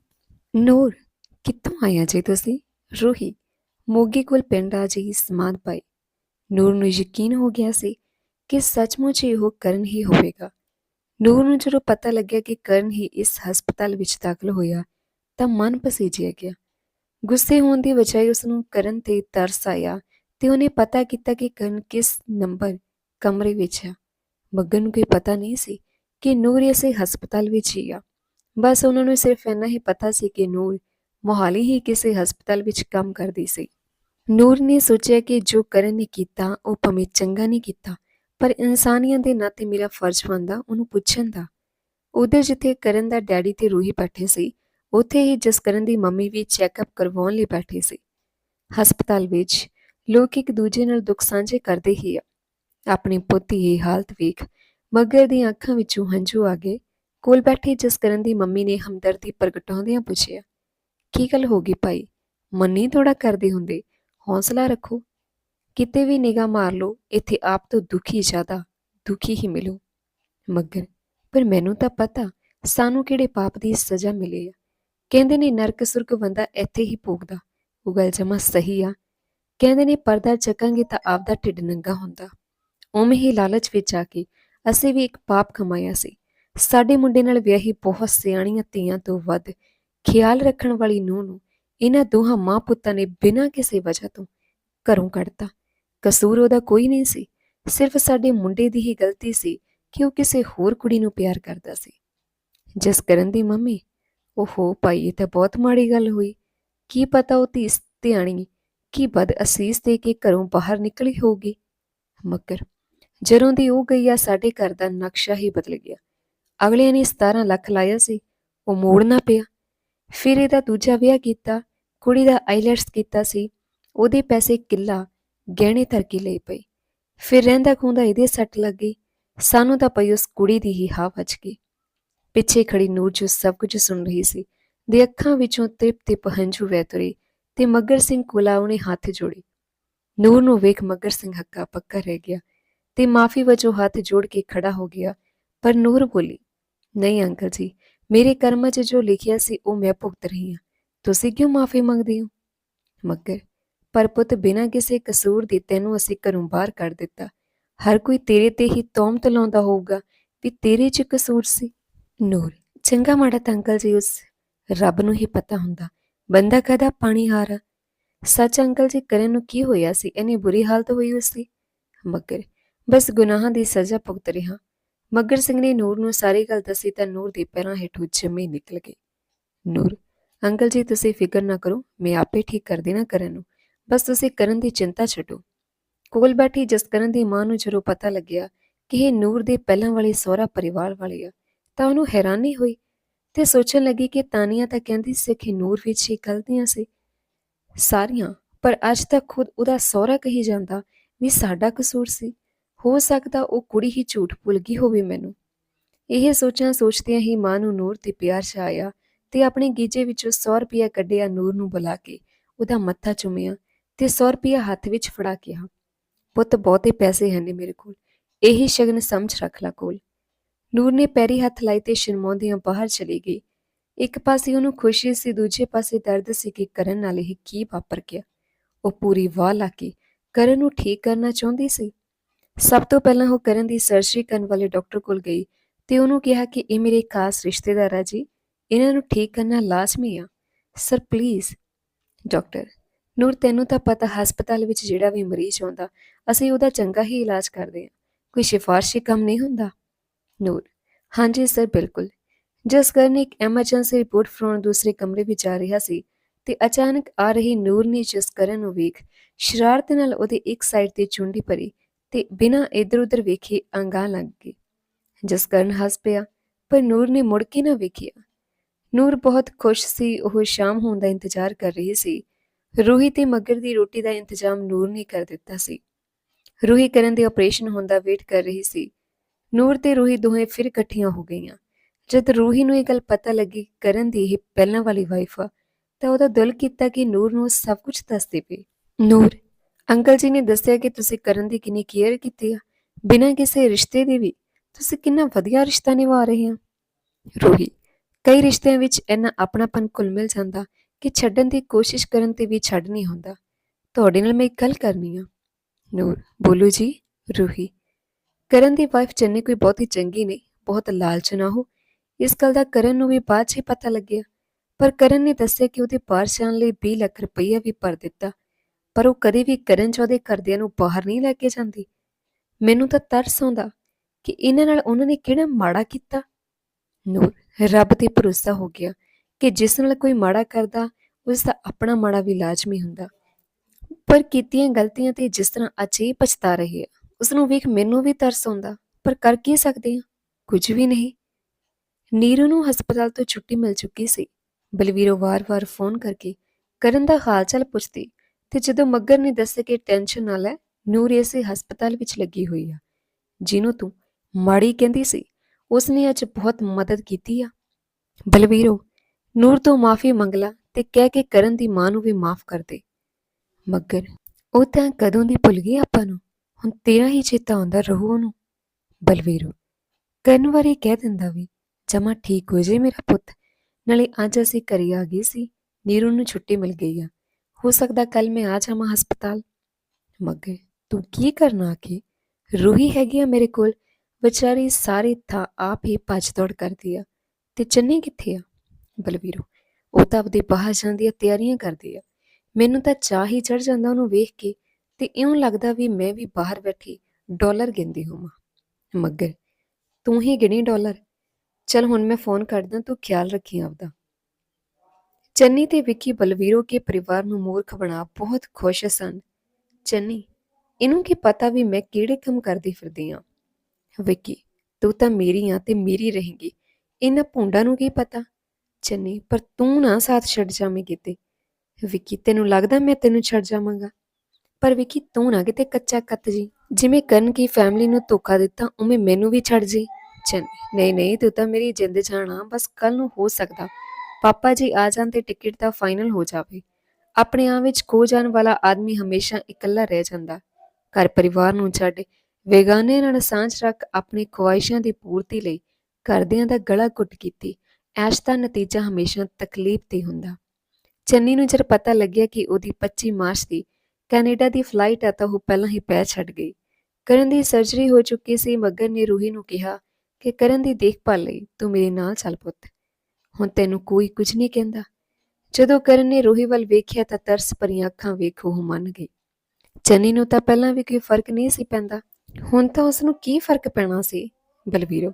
ਨੂਰ, ਕਿੱਥੋਂ ਆਇਆ ਜੀ ਤੁਸੀਂ? ਰੂਹੀ, ਮੋਗੀ ਕੋਲ ਪਿੰਡ ਆ ਜੀ, ਸਮਾਦ ਪਾਈ ਨੂਰ ਨੂੰ ਯਕੀਨ ਹੋ ਗਿਆ ਸੀ ਕਿ ਸੱਚਮੁੱਚ ਹੀ ਕਰਨ ਹੀ ਹੋਵੇਗਾ। ਨੂਰ ਨੂੰ ਜਦੋਂ ਪਤਾ ਲੱਗਿਆ ਕਿ ਕਰਨ ਹੀ ਇਸ ਹਸਪਤਾਲ ਵਿੱਚ ਦਾਖਲ ਹੋਇਆ, ਤਾਂ ਮਨ ਪਸੀਜਿਆ ਗਿਆ। ਗੁੱਸੇ ਹੋਣ ਦੀ ਬਜਾਏ ਉਸ ਨੂੰ ਕਰਨ ਤੇ ਤਰਸ ਆਇਆ ਤੇ ਉਹਨੇ ਪਤਾ ਕੀਤਾ ਕਿ ਕਰਨ ਕਿਸ ਨੰਬਰ ਕਮਰੇ ਵਿੱਚ ਹੈ ਮੱਗਨ ਨੂੰ ਕੋਈ ਪਤਾ ਨਹੀਂ ਸੀ ਕਿ ਨੂਰ ਇਸੇ ਹਸਪਤਾਲ ਵਿੱਚ ਹੀ ਆ। ਬਸ ਉਹਨਾਂ ਨੂੰ ਸਿਰਫ ਇੰਨਾ ਹੀ ਪਤਾ ਸੀ ਕਿ ਨੂਰ ਮੋਹਾਲੀ ਹੀ ਕਿਸੇ ਹਸਪਤਾਲ ਵਿੱਚ ਕੰਮ ਕਰਦੀ ਸੀ। ਨੂਰ ਨੇ ਸੋਚਿਆ ਕਿ ਜੋ ਕਰਨ ਨੇ ਕੀਤਾ, ਉਹ ਭਾਵੇਂ ਚੰਗਾ ਨਹੀਂ ਕੀਤਾ ਪਰ ਇਨਸਾਨੀਅਤ ਦੇ ਨਾਤੇ ਮੇਰਾ ਫਰਜ਼ ਬਣਦਾ ਉਹਨੂੰ ਪੁੱਛਣ ਦਾ। ਉਧਰ ਜਿੱਥੇ ਕਰਨ ਦਾ ਡੈਡੀ ਤੇ ਰੂਹੀ ਬੈਠੇ ਸੀ, ਉੱਥੇ ਹੀ ਜਸਕਰਨ ਦੀ ਮੰਮੀ ਵੀ ਚੈੱਕਅਪ ਕਰਵਾਉਣ ਲਈ ਬੈਠੀ ਸੀ। ਹਸਪਤਾਲ ਵਿੱਚ ਲੋਕ ਇੱਕ ਦੂਜੇ ਨਾਲ ਦੁੱਖ ਸਾਂਝੇ ਕਰਦੇ ਹੀ ਆ। ਆਪਣੀ ਪੁੱਤ ਦੀ ਇਹ ਹਾਲਤ ਵੇਖ ਮਗਰ ਦੀਆਂ ਅੱਖਾਂ ਵਿੱਚੋਂ ਹੰਝੂ ਆ ਗਏ। ਕੋਲ ਬੈਠੀ ਜਸਕਰਨ ਦੀ ਮੰਮੀ ਨੇ ਹਮਦਰਦੀ ਪ੍ਰਗਟਾਉਂਦਿਆਂ ਪੁੱਛਿਆ, ਕੀ ਗੱਲ ਹੋ ਗਈ ਭਾਈ? ਮੰਨੀ ਥੋੜਾ ਕਰਦੇ ਹੁੰਦੇ? ਹੌਸਲਾ ਰੱਖੋ। ਕਿਤੇ ਵੀ ਨਿਗਾਹ ਮਾਰ ਲਓ, ਇੱਥੇ ਆਪ ਤੋਂ ਦੁਖੀ ਜ਼ਿਆਦਾ, ਦੁਖੀ ਹੀ ਮਿਲੋ। ਮਗਰ, ਪਰ ਮੈਨੂੰ ਤਾਂ ਪਤਾ, ਸਾਨੂੰ ਕਿਹੜੇ ਪਾਪ ਦੀ ਸਜ਼ਾ ਮਿਲੇ ਆ। ਕਹਿੰਦੇ ਨੇ ਨਰਕ ਸੁਰਗ ਬੰਦਾ ਇੱਥੇ ਹੀ ਭੋਗਦਾ, ਉਹ ਗੱਲ ਜਮਾ ਸਹੀ ਆ। ਕਹਿੰਦੇ ਨੇ ਪਰਦਾ ਚੱਕਾਂਗੇ ਤਾਂ ਆਪ ਦਾ ਢਿੱਡ ਨੰਗਾ ਹੁੰਦਾ। ਉਵੇਂ ਹੀ ਲਾਲਚ ਵਿੱਚ ਆ ਕੇ ਅਸੀਂ ਵੀ ਇੱਕ ਪਾਪ ਕਮਾਇਆ ਸੀ। ਸਾਡੇ ਮੁੰਡੇ ਨਾਲ ਵਿਆਹੀ ਬਹੁਤ ਸਿਆਣੀਆਂ ਧੀਆਂ ਤੋਂ ਵੱਧ ਖਿਆਲ ਰੱਖਣ ਵਾਲੀ ਨੂੰਹ ਨੂੰ ਇਹਨਾਂ ਦੋਹਾਂ ਮਾਂ ਪੁੱਤਾਂ ਨੇ ਬਿਨਾਂ ਕਿਸੇ ਵਜ੍ਹਾ ਤੋਂ ਘਰੋਂ ਕੱਢਤਾ। ਕਸੂਰ ਉਹਦਾ ਕੋਈ ਨਹੀਂ ਸੀ। ਸਿਰਫ ਸਾਡੇ ਮੁੰਡੇ ਦੀ ਹੀ ਗਲਤੀ ਸੀ ਕਿ ਉਹ ਕਿਸੇ ਹੋਰ ਕੁੜੀ ਨੂੰ ਪਿਆਰ ਕਰਦਾ ਸੀ। ਜਸਕਰਨ ਦੀ ਮੰਮੀ, ਓਹੋ ਭਾਈ, ਇਹ ਤਾਂ ਬਹੁਤ ਮਾੜੀ ਗੱਲ ਹੋਈ। ਕੀ ਪਤਾ ਉਹ ਧੀਸ ਧਿਆਣੀ ਕੀ ਬਦ ਅਸੀਸ ਦੇ ਕੇ ਘਰੋਂ ਬਾਹਰ ਨਿਕਲੀ ਹੋਊਗੀ? ਮਗਰ ਜਦੋਂ ਦੀ ਉਹ ਗਈ ਆ, ਸਾਡੇ ਘਰ ਦਾ ਨਕਸ਼ਾ ਹੀ ਬਦਲ ਗਿਆ। ਅਗਲਿਆਂ ਨੇ 17 ਲੱਖ ਲਾਇਆ ਸੀ, ਉਹ ਮੋੜਨਾ ਪਿਆ। ਫਿਰ ਇਹਦਾ ਦੂਜਾ ਵਿਆਹ ਕੀਤਾ, ਕੁੜੀ ਦਾ ਆਈਲੈਟਸ ਕੀਤਾ ਸੀ, ਉਹਦੇ ਪੈਸੇ ਕਿੱਲਾ ਗਹਿਣੇ ਧਰ ਕੇ ਲਈ ਪਈ। ਫਿਰ ਰਹਿੰਦਾ ਖੁੰਦਾ ਇਹਦੇ ਸੱਟ ਲੱਗ ਗਈ। ਸਾਨੂੰ ਤਾਂ ਪਈ ਉਸ ਕੁੜੀ ਦੀ ਹੀ ਹਾਹ ਵੱਜ ਗਈ। ਪਿੱਛੇ ਖੜੀ ਨੂਰ ਜੋ ਸਭ ਕੁਝ ਸੁਣ ਰਹੀ ਸੀ, ਦੇ ਅੱਖਾਂ ਵਿੱਚੋਂ ਤ੍ਰਿਪਤੀ ਪਹੰਝੂ ਵਹਿ ਤੁਰੀ ਤੇ ਮੱਗਰ ਸਿੰਘ ਕੋਲਾ ਉਹਨੇ ਹੱਥ ਜੋੜੇ। ਨੂਰ ਨੂੰ ਵੇਖ ਮੱਗਰ ਸਿੰਘ ਹੱਕਾ ਪੱਕਾ ਰਹਿ ਗਿਆ ਤੇ ਮਾਫੀ ਵਜੋਂ ਹੱਥ ਜੋੜ ਕੇ ਖੜਾ ਹੋ ਗਿਆ, ਪਰ ਨੂਰ ਬੋਲੀ, ਨਹੀਂ ਅੰਕਲ ਜੀ, ਮੇਰੇ ਕਰਮਾਂ 'ਚ ਜੋ ਲਿਖਿਆ ਸੀ ਉਹ ਮੈਂ ਭੁਗਤ ਰਹੀ ਹਾਂ। ਤੁਸੀਂ ਕਿਉਂ ਮਾਫੀ ਮੰਗਦੇ ਹੋ? ਮੱਗਰ ਪਰ ਪੁੱਤ ਬਿਨਾਂ ਕਿਸੇ ਕਸੂਰ ਦੇ ਤੈਨੂੰ ਅਸੀਂ ਘਰੋਂ ਬਾਹਰ ਕੱਢ ਦਿੱਤਾ। ਹਰ ਕੋਈ ਤੇਰੇ ਤੇ ਹੀ ਤੌਮਤ ਤਲਾਉਂਦਾ ਹੋਊਗਾ ਵੀ ਤੇਰੇ 'ਚ ਕਸੂਰ ਸੀ। ਨੂਰ, ਚੰਗਾ ਮਾੜਾ ਤਾਂ ਅੰਕਲ ਜੀ, ਉਸ ਰੱਬ ਨੂੰ ਹੀ ਪਤਾ ਹੁੰਦਾ। ਬੰਦਾ ਕਦਾ ਪਾਣੀ ਹਾਰਾ ਸੱਚ ਅੰਕਲ ਜੀ, ਕਰਨ ਨੂੰ ਕੀ ਹੋਇਆ ਸੀ? ਇਹਨੇ ਬੁਰੀ ਹਾਲਤ ਹੋਈ ਉਸ ਦੀ? ਮਗਰ, ਬਸ ਗੁਨਾਹਾਂ ਦੀ ਸਜ਼ਾ ਭੁਗਤ ਰਿਹਾ। ਮਗਰ ਸਿੰਘ ਨੇ ਨੂਰ ਨੂੰ ਸਾਰੀ ਗੱਲ ਦੱਸੀ ਤਾਂ ਨੂਰ ਦੇ ਪੈਰਾਂ ਹੇਠੋਂ ਜੰਮੇ ਨਿਕਲ ਗਏ ਨੂਰ, ਅੰਕਲ ਜੀ, ਤੁਸੀਂ ਫਿਕਰ ਨਾ ਕਰੋ, ਮੈਂ ਆਪੇ ਠੀਕ ਕਰ ਦੇਣਾ ਕਰਨ ਨੂੰ। ਬਸ ਤੁਸੀਂ ਕਰਨ ਦੀ ਚਿੰਤਾ ਛੱਡੋ। ਕੋਲ ਬੈਠੀ ਜਸਕਰਨ ਦੀ ਮਾਂ ਨੂੰ ਜਦੋਂ ਪਤਾ ਲੱਗਿਆ ਕਿ ਇਹ ਨੂਰ ਦੇ ਪਹਿਲਾਂ ਵਾਲੇ ਸਹੁਰਾ ਪਰਿਵਾਰ ਵਾਲੇ ਆ, ਤਾਂ ਉਹਨੂੰ ਹੈਰਾਨੀ ਹੋਈ ਤੇ ਸੋਚਣ ਲੱਗੀ ਕਿ ਤਾਨੀਆ ਤਾਂ ਕਹਿੰਦੀ ਸੀ ਕਿ ਨੂਰ ਵਿੱਚ ਹੀ ਗਲਤੀਆਂ ਸੀ। ਸਾਰੀਆਂ, ਪਰ ਅੱਜ ਤੱਕ ਖੁਦ ਉਹਦਾ ਸਹੁਰਾ ਕਹੀ ਜਾਂਦਾ ਵੀ ਸਾਡਾ ਕਸੂਰ ਸੀ। ਹੋ ਸਕਦਾ ਉਹ ਕੁੜੀ ਹੀ ਝੂਠ ਭੁੱਲ ਗਈ ਹੋਵੇ ਮੈਨੂੰ। ਇਹ ਸੋਚਾਂ ਸੋਚਦਿਆਂ ਹੀ ਮਾਂ ਨੂੰ ਨੂਰ ਤੇ ਪਿਆਰ ਛਾਇਆ ਤੇ ਆਪਣੇ ਗੀਜੇ ਵਿੱਚੋਂ 100 ਰੁਪਇਆ ਕੱਢਿਆ ਨੂਰ ਨੂੰ ਬੁਲਾ ਕੇ। ਉਹਦਾ ਮੱਥਾ ਚੁੰਮਿਆ। ਤੇ 100 ਰੁਪਇਆ ਹੱਥ ਵਿੱਚ ਫੜਾ ਕਿਹਾ ਪੁੱਤ, ਬਹੁਤੇ ਪੈਸੇ ਹਨ ਮੇਰੇ ਕੋਲ। ਇਹੀ ਸ਼ਗਨ ਸਮਝ ਰੱਖ ਲਾ ਕੋਲ। ਨੂਰ ਨੇ ਪੈਰੀ ਹੱਥ ਲਾਈ ਤੇ ਸ਼ਰਮਾਉਂਦਿਆਂ ਬਾਹਰ ਚਲੀ ਗਈ। ਇੱਕ ਪਾਸੇ ਉਹਨੂੰ ਖੁਸ਼ੀ ਸੀ, ਦੂਜੇ ਪਾਸੇ ਦਰਦ ਸੀ ਕਿ ਕਰਨ ਨਾਲ ਇਹ ਕੀ ਵਾਪਰ ਗਿਆ। ਉਹ ਪੂਰੀ ਵਾਹ ਲਾ ਕੇ ਕਰਨ ਨੂੰ ਠੀਕ ਕਰਨਾ ਚਾਹੁੰਦੀ ਸੀ। ਸਭ ਤੋਂ ਪਹਿਲਾਂ ਉਹ ਕਰਨ ਦੀ ਸਰਜਰੀ ਕਰਨ ਵਾਲੇ ਡਾਕਟਰ ਕੋਲ ਗਈ ਤੇ ਉਹਨੂੰ ਕਿਹਾ ਕਿ ਇਹ ਮੇਰੇ ਖਾਸ ਰਿਸ਼ਤੇਦਾਰ ਆ ਜੀ। ਇਹਨਾਂ ਨੂੰ ਠੀਕ ਕਰਨਾ ਲਾਜ਼ਮੀ ਆ। ਸਰ ਪਲੀਜ਼ ਡਾਕਟਰ ਨੂਰ, ਤੈਨੂੰ ਤਾਂ ਪਤਾ ਹਸਪਤਾਲ ਵਿੱਚ ਜਿਹੜਾ ਵੀ ਮਰੀਜ਼ ਆਉਂਦਾ, ਅਸੀਂ ਉਹਦਾ ਚੰਗਾ ਹੀ ਇਲਾਜ ਕਰਦੇ ਹਾਂ। ਕੋਈ ਸਿਫਾਰਸ਼ੀ ਕੰਮ ਨਹੀਂ ਹੁੰਦਾ? ਨੂਰ, ਹਾਂਜੀ ਸਰ, ਬਿਲਕੁਲ। ਜਸਕਰਨ ਇੱਕ ਐਮਰਜੈਂਸੀ ਰਿਪੋਰਟ ਫਰੋਮ ਦੂਸਰੇ ਕਮਰੇ ਵਿੱਚ ਆ ਰਿਹਾ ਸੀ ਤੇ ਅਚਾਨਕ ਆ ਰਹੀ ਨੂਰ ਨੇ ਜਸਕਰਨ ਨੂੰ ਵੇਖ, ਸ਼ਰਾਰਤ ਨਾਲ ਉਹਦੇ ਇੱਕ ਸਾਈਡ ਤੇ ਚੁੰਡੀ ਭਰੀ ਤੇ ਬਿਨਾਂ ਇੱਧਰ ਉੱਧਰ ਵੇਖੇ ਅੰਗਾਂ ਲੱਗ ਗਈ। ਜਸਕਰਨ ਹੱਸ ਪਿਆ, ਪਰ ਨੂਰ ਨੇ ਮੁੜ ਕੇ ਨਾ ਵੇਖਿਆ। ਨੂਰ ਬਹੁਤ ਖੁਸ਼ ਸੀ, ਉਹ ਸ਼ਾਮ ਹੋਣ ਦਾ ਇੰਤਜ਼ਾਰ ਕਰ ਰਹੀ ਸੀ ਰੂਹੀ ਤੇ ਮੱਗਰ ਦੀ ਰੋਟੀ ਦਾ ਇੰਤਜ਼ਾਮ ਨੂਰ ਨੇ ਕਰ ਦਿੱਤਾ ਸੀ। ਰੂਹੀ ਕਰਨ ਦੇ ਆਪਰੇਸ਼ਨ ਹੋਣ ਵੇਟ ਕਰ ਰਹੀ ਸੀ। ਨੂਰ ਤੇ ਰੂਹੀ ਦੋਵੇਂ ਫਿਰ ਇਕੱਠੀਆਂ ਹੋ ਗਈਆਂ। ਜਦ ਰੂਹੀ ਨੂੰ ਇਹ ਗੱਲ ਪਤਾ ਲੱਗੀ ਕਰਨ ਦੀ ਇਹ ਪਹਿਲਾਂ ਵਾਲੀ ਵਾਈਫ ਆ, ਤਾਂ ਉਹਦਾ ਦਿਲ ਕੀਤਾ ਕਿ ਨੂਰ ਨੂੰ ਸਭ ਕੁਝ ਦੱਸ ਦੇਵੇ। ਨੂਰ, ਅੰਕਲ ਜੀ ਨੇ ਦੱਸਿਆ ਕਿ ਤੁਸੀਂ ਕਰਨ ਦੀ ਕਿੰਨੀ ਕੇਅਰ ਕੀਤੀ ਆ। ਬਿਨਾਂ ਕਿਸੇ ਰਿਸ਼ਤੇ ਦੇ ਵੀ, ਤੁਸੀਂ ਕਿੰਨਾ ਵਧੀਆ ਰਿਸ਼ਤਾ ਨਿਭਾ ਰਹੇ ਹੋ ਰੂਹੀ, ਕਈ ਰਿਸ਼ਤਿਆਂ ਵਿੱਚ ਇੰਨਾ ਆਪਣਾਪਨ ਘੁਲ ਮਿਲ ਜਾਂਦਾ ਕਿ ਛੱਡਣ ਦੀ ਕੋਸ਼ਿਸ਼ ਕਰਨ ਤੇ ਵੀ ਛੱਡ ਨਹੀਂ ਹੁੰਦਾ। ਤੁਹਾਡੇ ਨਾਲ ਮੈਂ ਇੱਕ ਗੱਲ ਕਰਨੀ ਆ। ਨੂਰ ਬੋਲੋ ਜੀ ਰੂਹੀ। ਕਰਨ ਦੀ ਵਾਈਫ ਚੰਨੀ ਕੋਈ ਬਹੁਤੀ ਚੰਗੀ ਨਹੀਂ ਬਹੁਤ ਲਾਲਚ ਨਾ ਹੋ। ਇਸ ਗੱਲ ਦਾ ਕਰਨ ਨੂੰ ਵੀ ਬਾਅਦ 'ਚ ਹੀ ਪਤਾ ਲੱਗਿਆ। ਪਰ ਕਰਨ ਨੇ ਦੱਸਿਆ ਕਿ ਉਹਦੇ ਬਾਹਰ ਜਾਣ ਲਈ 20 ਲੱਖ ਰੁਪਈਆ ਵੀ ਭਰ ਦਿੱਤਾ। ਪਰ ਉਹ ਕਦੇ ਵੀ ਕਰਨ ਚ ਉਹਦੇ ਘਰਦਿਆਂ ਨੂੰ ਬਾਹਰ ਨਹੀਂ ਲੈ ਕੇ ਜਾਂਦੀ। ਮੈਨੂੰ ਤਾਂ ਤਰਸ ਆਉਂਦਾ ਕਿ ਇਹਨਾਂ ਨਾਲ ਉਹਨਾਂ ਨੇ ਕਿਹੜਾ ਮਾੜਾ ਕੀਤਾ। ਨੂਰ ਰੱਬ ਤੇ ਭਰੋਸਾ ਹੋ ਗਿਆ। ਕਿ ਜਿਸ ਨਾਲ ਕੋਈ ਮਾੜਾ ਕਰਦਾ ਉਸ ਦਾ ਆਪਣਾ ਮਾੜਾ ਵੀ ਲਾਜ਼ਮੀ ਹੁੰਦਾ। ਪਰ ਕੀਤੀਆਂ ਗਲਤੀਆਂ ਤੇ ਜਿਸ ਤਰ੍ਹਾਂ ਅਚੇ ਪਛਤਾ ਰਹੀ ਹੈ ਉਸ ਨੂੰ ਵੇਖ ਮੈਨੂੰ ਵੀ ਤਰਸ ਆਉਂਦਾ, ਪਰ ਕਰ ਕੀ ਸਕਦੇ ਹਾਂ ਕੁਝ ਵੀ ਨਹੀਂ। ਨੀਰੂ ਨੂੰ ਹਸਪਤਾਲ ਤੋਂ ਛੁੱਟੀ ਮਿਲ ਚੁੱਕੀ ਸੀ। ਬਲਵੀਰੋ ਵਾਰ-ਵਾਰ ਫੋਨ ਕਰਕੇ ਕਰਨ ਦਾ ਹਾਲ ਚਾਲ ਪੁੱਛਦੀ ਤੇ ਜਦੋਂ ਮੱਗਰ ਨੇ ਦੱਸਿਆ ਕਿ ਟੈਨਸ਼ਨ ਨਾ ਲੈ, ਨੂਰ ਇਸੇ ਹਸਪਤਾਲ ਵਿੱਚ ਲੱਗੀ ਹੋਈ ਆ। ਜਿਹਨੂੰ ਤੂੰ ਮਾੜੀ ਕਹਿੰਦੀ ਸੀ, ਉਸਨੇ ਅੱਜ ਬਹੁਤ ਮਦਦ ਕੀਤੀ ਆ। ਬਲਵੀਰੋ ਨੂਰ ਤੋਂ ਮਾਫੀ ਮੰਗਲਾ ਤੇ ਕਹਿ ਕੇ ਕਰਨ ਦੀ ਮਾਂ ਨੂੰ ਵੀ ਮਾਫ ਕਰ ਦੇ। ਮੱਗਰ, ਉਹ ਤਾਂ ਕਦੋਂ ਦੀ ਭੁੱਲ ਗਈ ਆਪਾਂ ਨੂੰ? ਹੁਣ ਤੇਰਾ ਹੀ ਚੇਤਾ ਆਉਂਦਾ ਰਹੂ ਉਹਨੂੰ। ਬਲਵੀਰੋ, ਕਰਨ ਵਾਰੀ ਕਹਿ ਦਿੰਦਾ ਵੀ, ਜਮਾ ਠੀਕ ਹੋ ਜੇ ਮੇਰਾ ਪੁੱਤ। ਨਾਲੇ ਅੱਜ ਅਸੀਂ ਘਰੇ ਆ ਗਏ ਸੀ, ਨੀਰੂ ਨੂੰ ਛੁੱਟੀ ਮਿਲ ਗਈ ਆ। ਹੋ ਸਕਦਾ ਕੱਲ ਮੈਂ ਆ ਜਾਵਾਂ ਹਸਪਤਾਲ। ਮੱਗੇ ਤੂੰ ਕੀ ਕਰਨਾ ਕਿ? ਰੂਹੀ ਹੈਗੀ ਆ ਮੇਰੇ ਕੋਲ। ਵਿਚਾਰੀ ਸਾਰੀ ਥਾਂ ਆਪ ਹੀ ਭੱਜ ਦੌੜ ਕਰਦੀ ਆ। ਤੇ ਚੰਨੀ ਕਿੱਥੇ ਆ? ਬਲਵੀਰੋ ਉਹ ਤਾਂ ਆਪਦੇ ਬਾਹਰ ਜਾਣ ਦੀਆਂ ਤਿਆਰੀਆਂ ਕਰਦੀ ਆ। ਮੈਨੂੰ ਤਾਂ ਚਾਹ ਹੀ ਚੜ ਜਾਂਦਾ ਉਹਨੂੰ ਵੇਖ ਕੇ ਤੇ ਇਉਂ ਲੱਗਦਾ ਵੀ ਮੈਂ ਵੀ ਬਾਹਰ ਬੈਠੀ ਡਾਲਰ ਗਿਣਦੀ ਹੋਵਾਂ। ਮੱਗਰ, ਤੂੰ ਹੀ ਗਿਣੀ ਡਾਲਰ। ਚਲ ਹੁਣ ਮੈਂ ਫੋਨ ਕਰਦਾ, ਤੂੰ ਖਿਆਲ ਰੱਖੀ ਆਪਦਾ। ਚੰਨੀ ਤੇ ਵਿੱਕੀ ਬਲਵੀਰੋ ਕੇ ਪਰਿਵਾਰ ਨੂੰ ਮੂਰਖ ਬਣਾ ਬਹੁਤ ਖੁਸ਼ ਸਨ। ਚੰਨੀ, ਇਹਨੂੰ ਕੀ ਪਤਾ ਵੀ ਮੈਂ ਕਿਹੜੇ ਕੰਮ ਕਰਦੀ ਫਿਰਦੀ ਆ? ਵਿੱਕੀ, ਤੂੰ ਤਾਂ ਮੇਰੀ ਆ ਤੇ ਮੇਰੀ ਰਹੇਗੀ। ਇਹਨਾਂ ਭੁੰਡਾਂ ਨੂੰ ਕੀ ਪਤਾ? ਚੰਨੀ, ਪਰ ਤੂੰ ਨਾ ਸਾਥ ਛੱਡ ਜਾਵੇਂ ਕਿਤੇ। ਵਿੱਕੀ, ਤੈਨੂੰ ਲੱਗਦਾ ਮੈਂ ਤੈਨੂੰ ਛੱਡ ਜਾਵਾਂਗਾ? ਪਰ ਵਿੱਕੀ, ਤੂੰ ਨਾ ਕਿਤੇ ਕੱਚਾ ਕੱਤ ਜੀ। ਜਿਵੇਂ ਕਰਨ ਕੀ ਫੈਮਿਲੀ ਨੂੰ ਧੋਖਾ ਦਿੱਤਾ, ਉਵੇਂ ਮੈਨੂੰ ਵੀ ਛੱਡ ਜੀ। ਚੰਨੀ, ਨਹੀਂ ਨਹੀਂ, ਤੂੰ ਤਾਂ ਮੇਰੀ ਜਿੰਦ ਜਾਣਾ ਬਸ ਕੱਲ ਨੂੰ ਹੋ ਸਕਦਾ। ਪਾਪਾ ਜੀ ਆ ਜਾਣ ਤੇ ਟਿਕਟ ਤਾਂ ਫਾਈਨਲ ਹੋ ਜਾਵੇ। ਆਪਣੇ ਆਪ ਵਿੱਚ ਖੋ ਜਾਣ ਵਾਲਾ ਆਦਮੀ ਹਮੇਸ਼ਾ ਇਕੱਲਾ ਰਹਿ ਜਾਂਦਾ। ਘਰ ਪਰਿਵਾਰ ਨੂੰ ਛੱਡ ਵੇਗਾਨੇ ਨਾਲ ਸਾਂਝ ਰੱਖ ਆਪਣੀ ਖੁਆਇਸ਼ਾਂ ਦੀ ਪੂਰਤੀ ਲਈ ਘਰਦਿਆਂ ਦਾ ਗਲਾ ਘੁੱਟ ਕੀਤੀ। ਐਸ਼ ਦਾ ਨਤੀਜਾ ਹਮੇਸ਼ਾ ਤਕਲੀਫ ਤੇ ਹੁੰਦਾ। ਚੰਨੀ ਨੂੰ ਜਦ ਪਤਾ ਲੱਗਿਆ ਕਿ ਉਹਦੀ 25 ਮਾਰਚ ਦੀ ਕੈਨੇਡਾ ਦੀ ਫਲਾਈਟ ਆ ਤਾਂ ਉਹ ਪਹਿਲਾਂ ਹੀ ਪੈ ਛੱਡ ਗਈ। ਕਰਨ ਦੀ ਸਰਜਰੀ ਹੋ ਚੁੱਕੀ ਸੀ, ਮਗਰ ਨੇ ਰੂਹੀ ਨੂੰ ਕਿਹਾ ਕਿ ਕਰਨ ਦੀ ਦੇਖਭਾਲ ਲਈ ਤੂੰ ਮੇਰੇ ਨਾਲ ਚੱਲ ਪੁੱਤ। ਹੁਣ ਤੈਨੂੰ ਕੋਈ ਕੁਝ ਨਹੀਂ ਕਹਿੰਦਾ। ਜਦੋਂ ਕਰਨ ਨੇ ਰੂਹੀ ਵੱਲ ਵੇਖਿਆ ਤਾਂ ਤਰਸ ਭਰੀਆਂ ਅੱਖਾਂ ਵੇਖ ਉਹ ਮੰਨ ਗਈ। ਚੰਨੀ ਨੂੰ ਤਾਂ ਪਹਿਲਾਂ ਵੀ ਕੋਈ ਫ਼ਰਕ ਨਹੀਂ ਸੀ ਪੈਂਦਾ। ਹੁਣ ਤਾਂ ਉਸ ਨੂੰ ਕੀ ਫ਼ਰਕ ਪੈਣਾ ਸੀ? ਬਲਵੀਰੋ,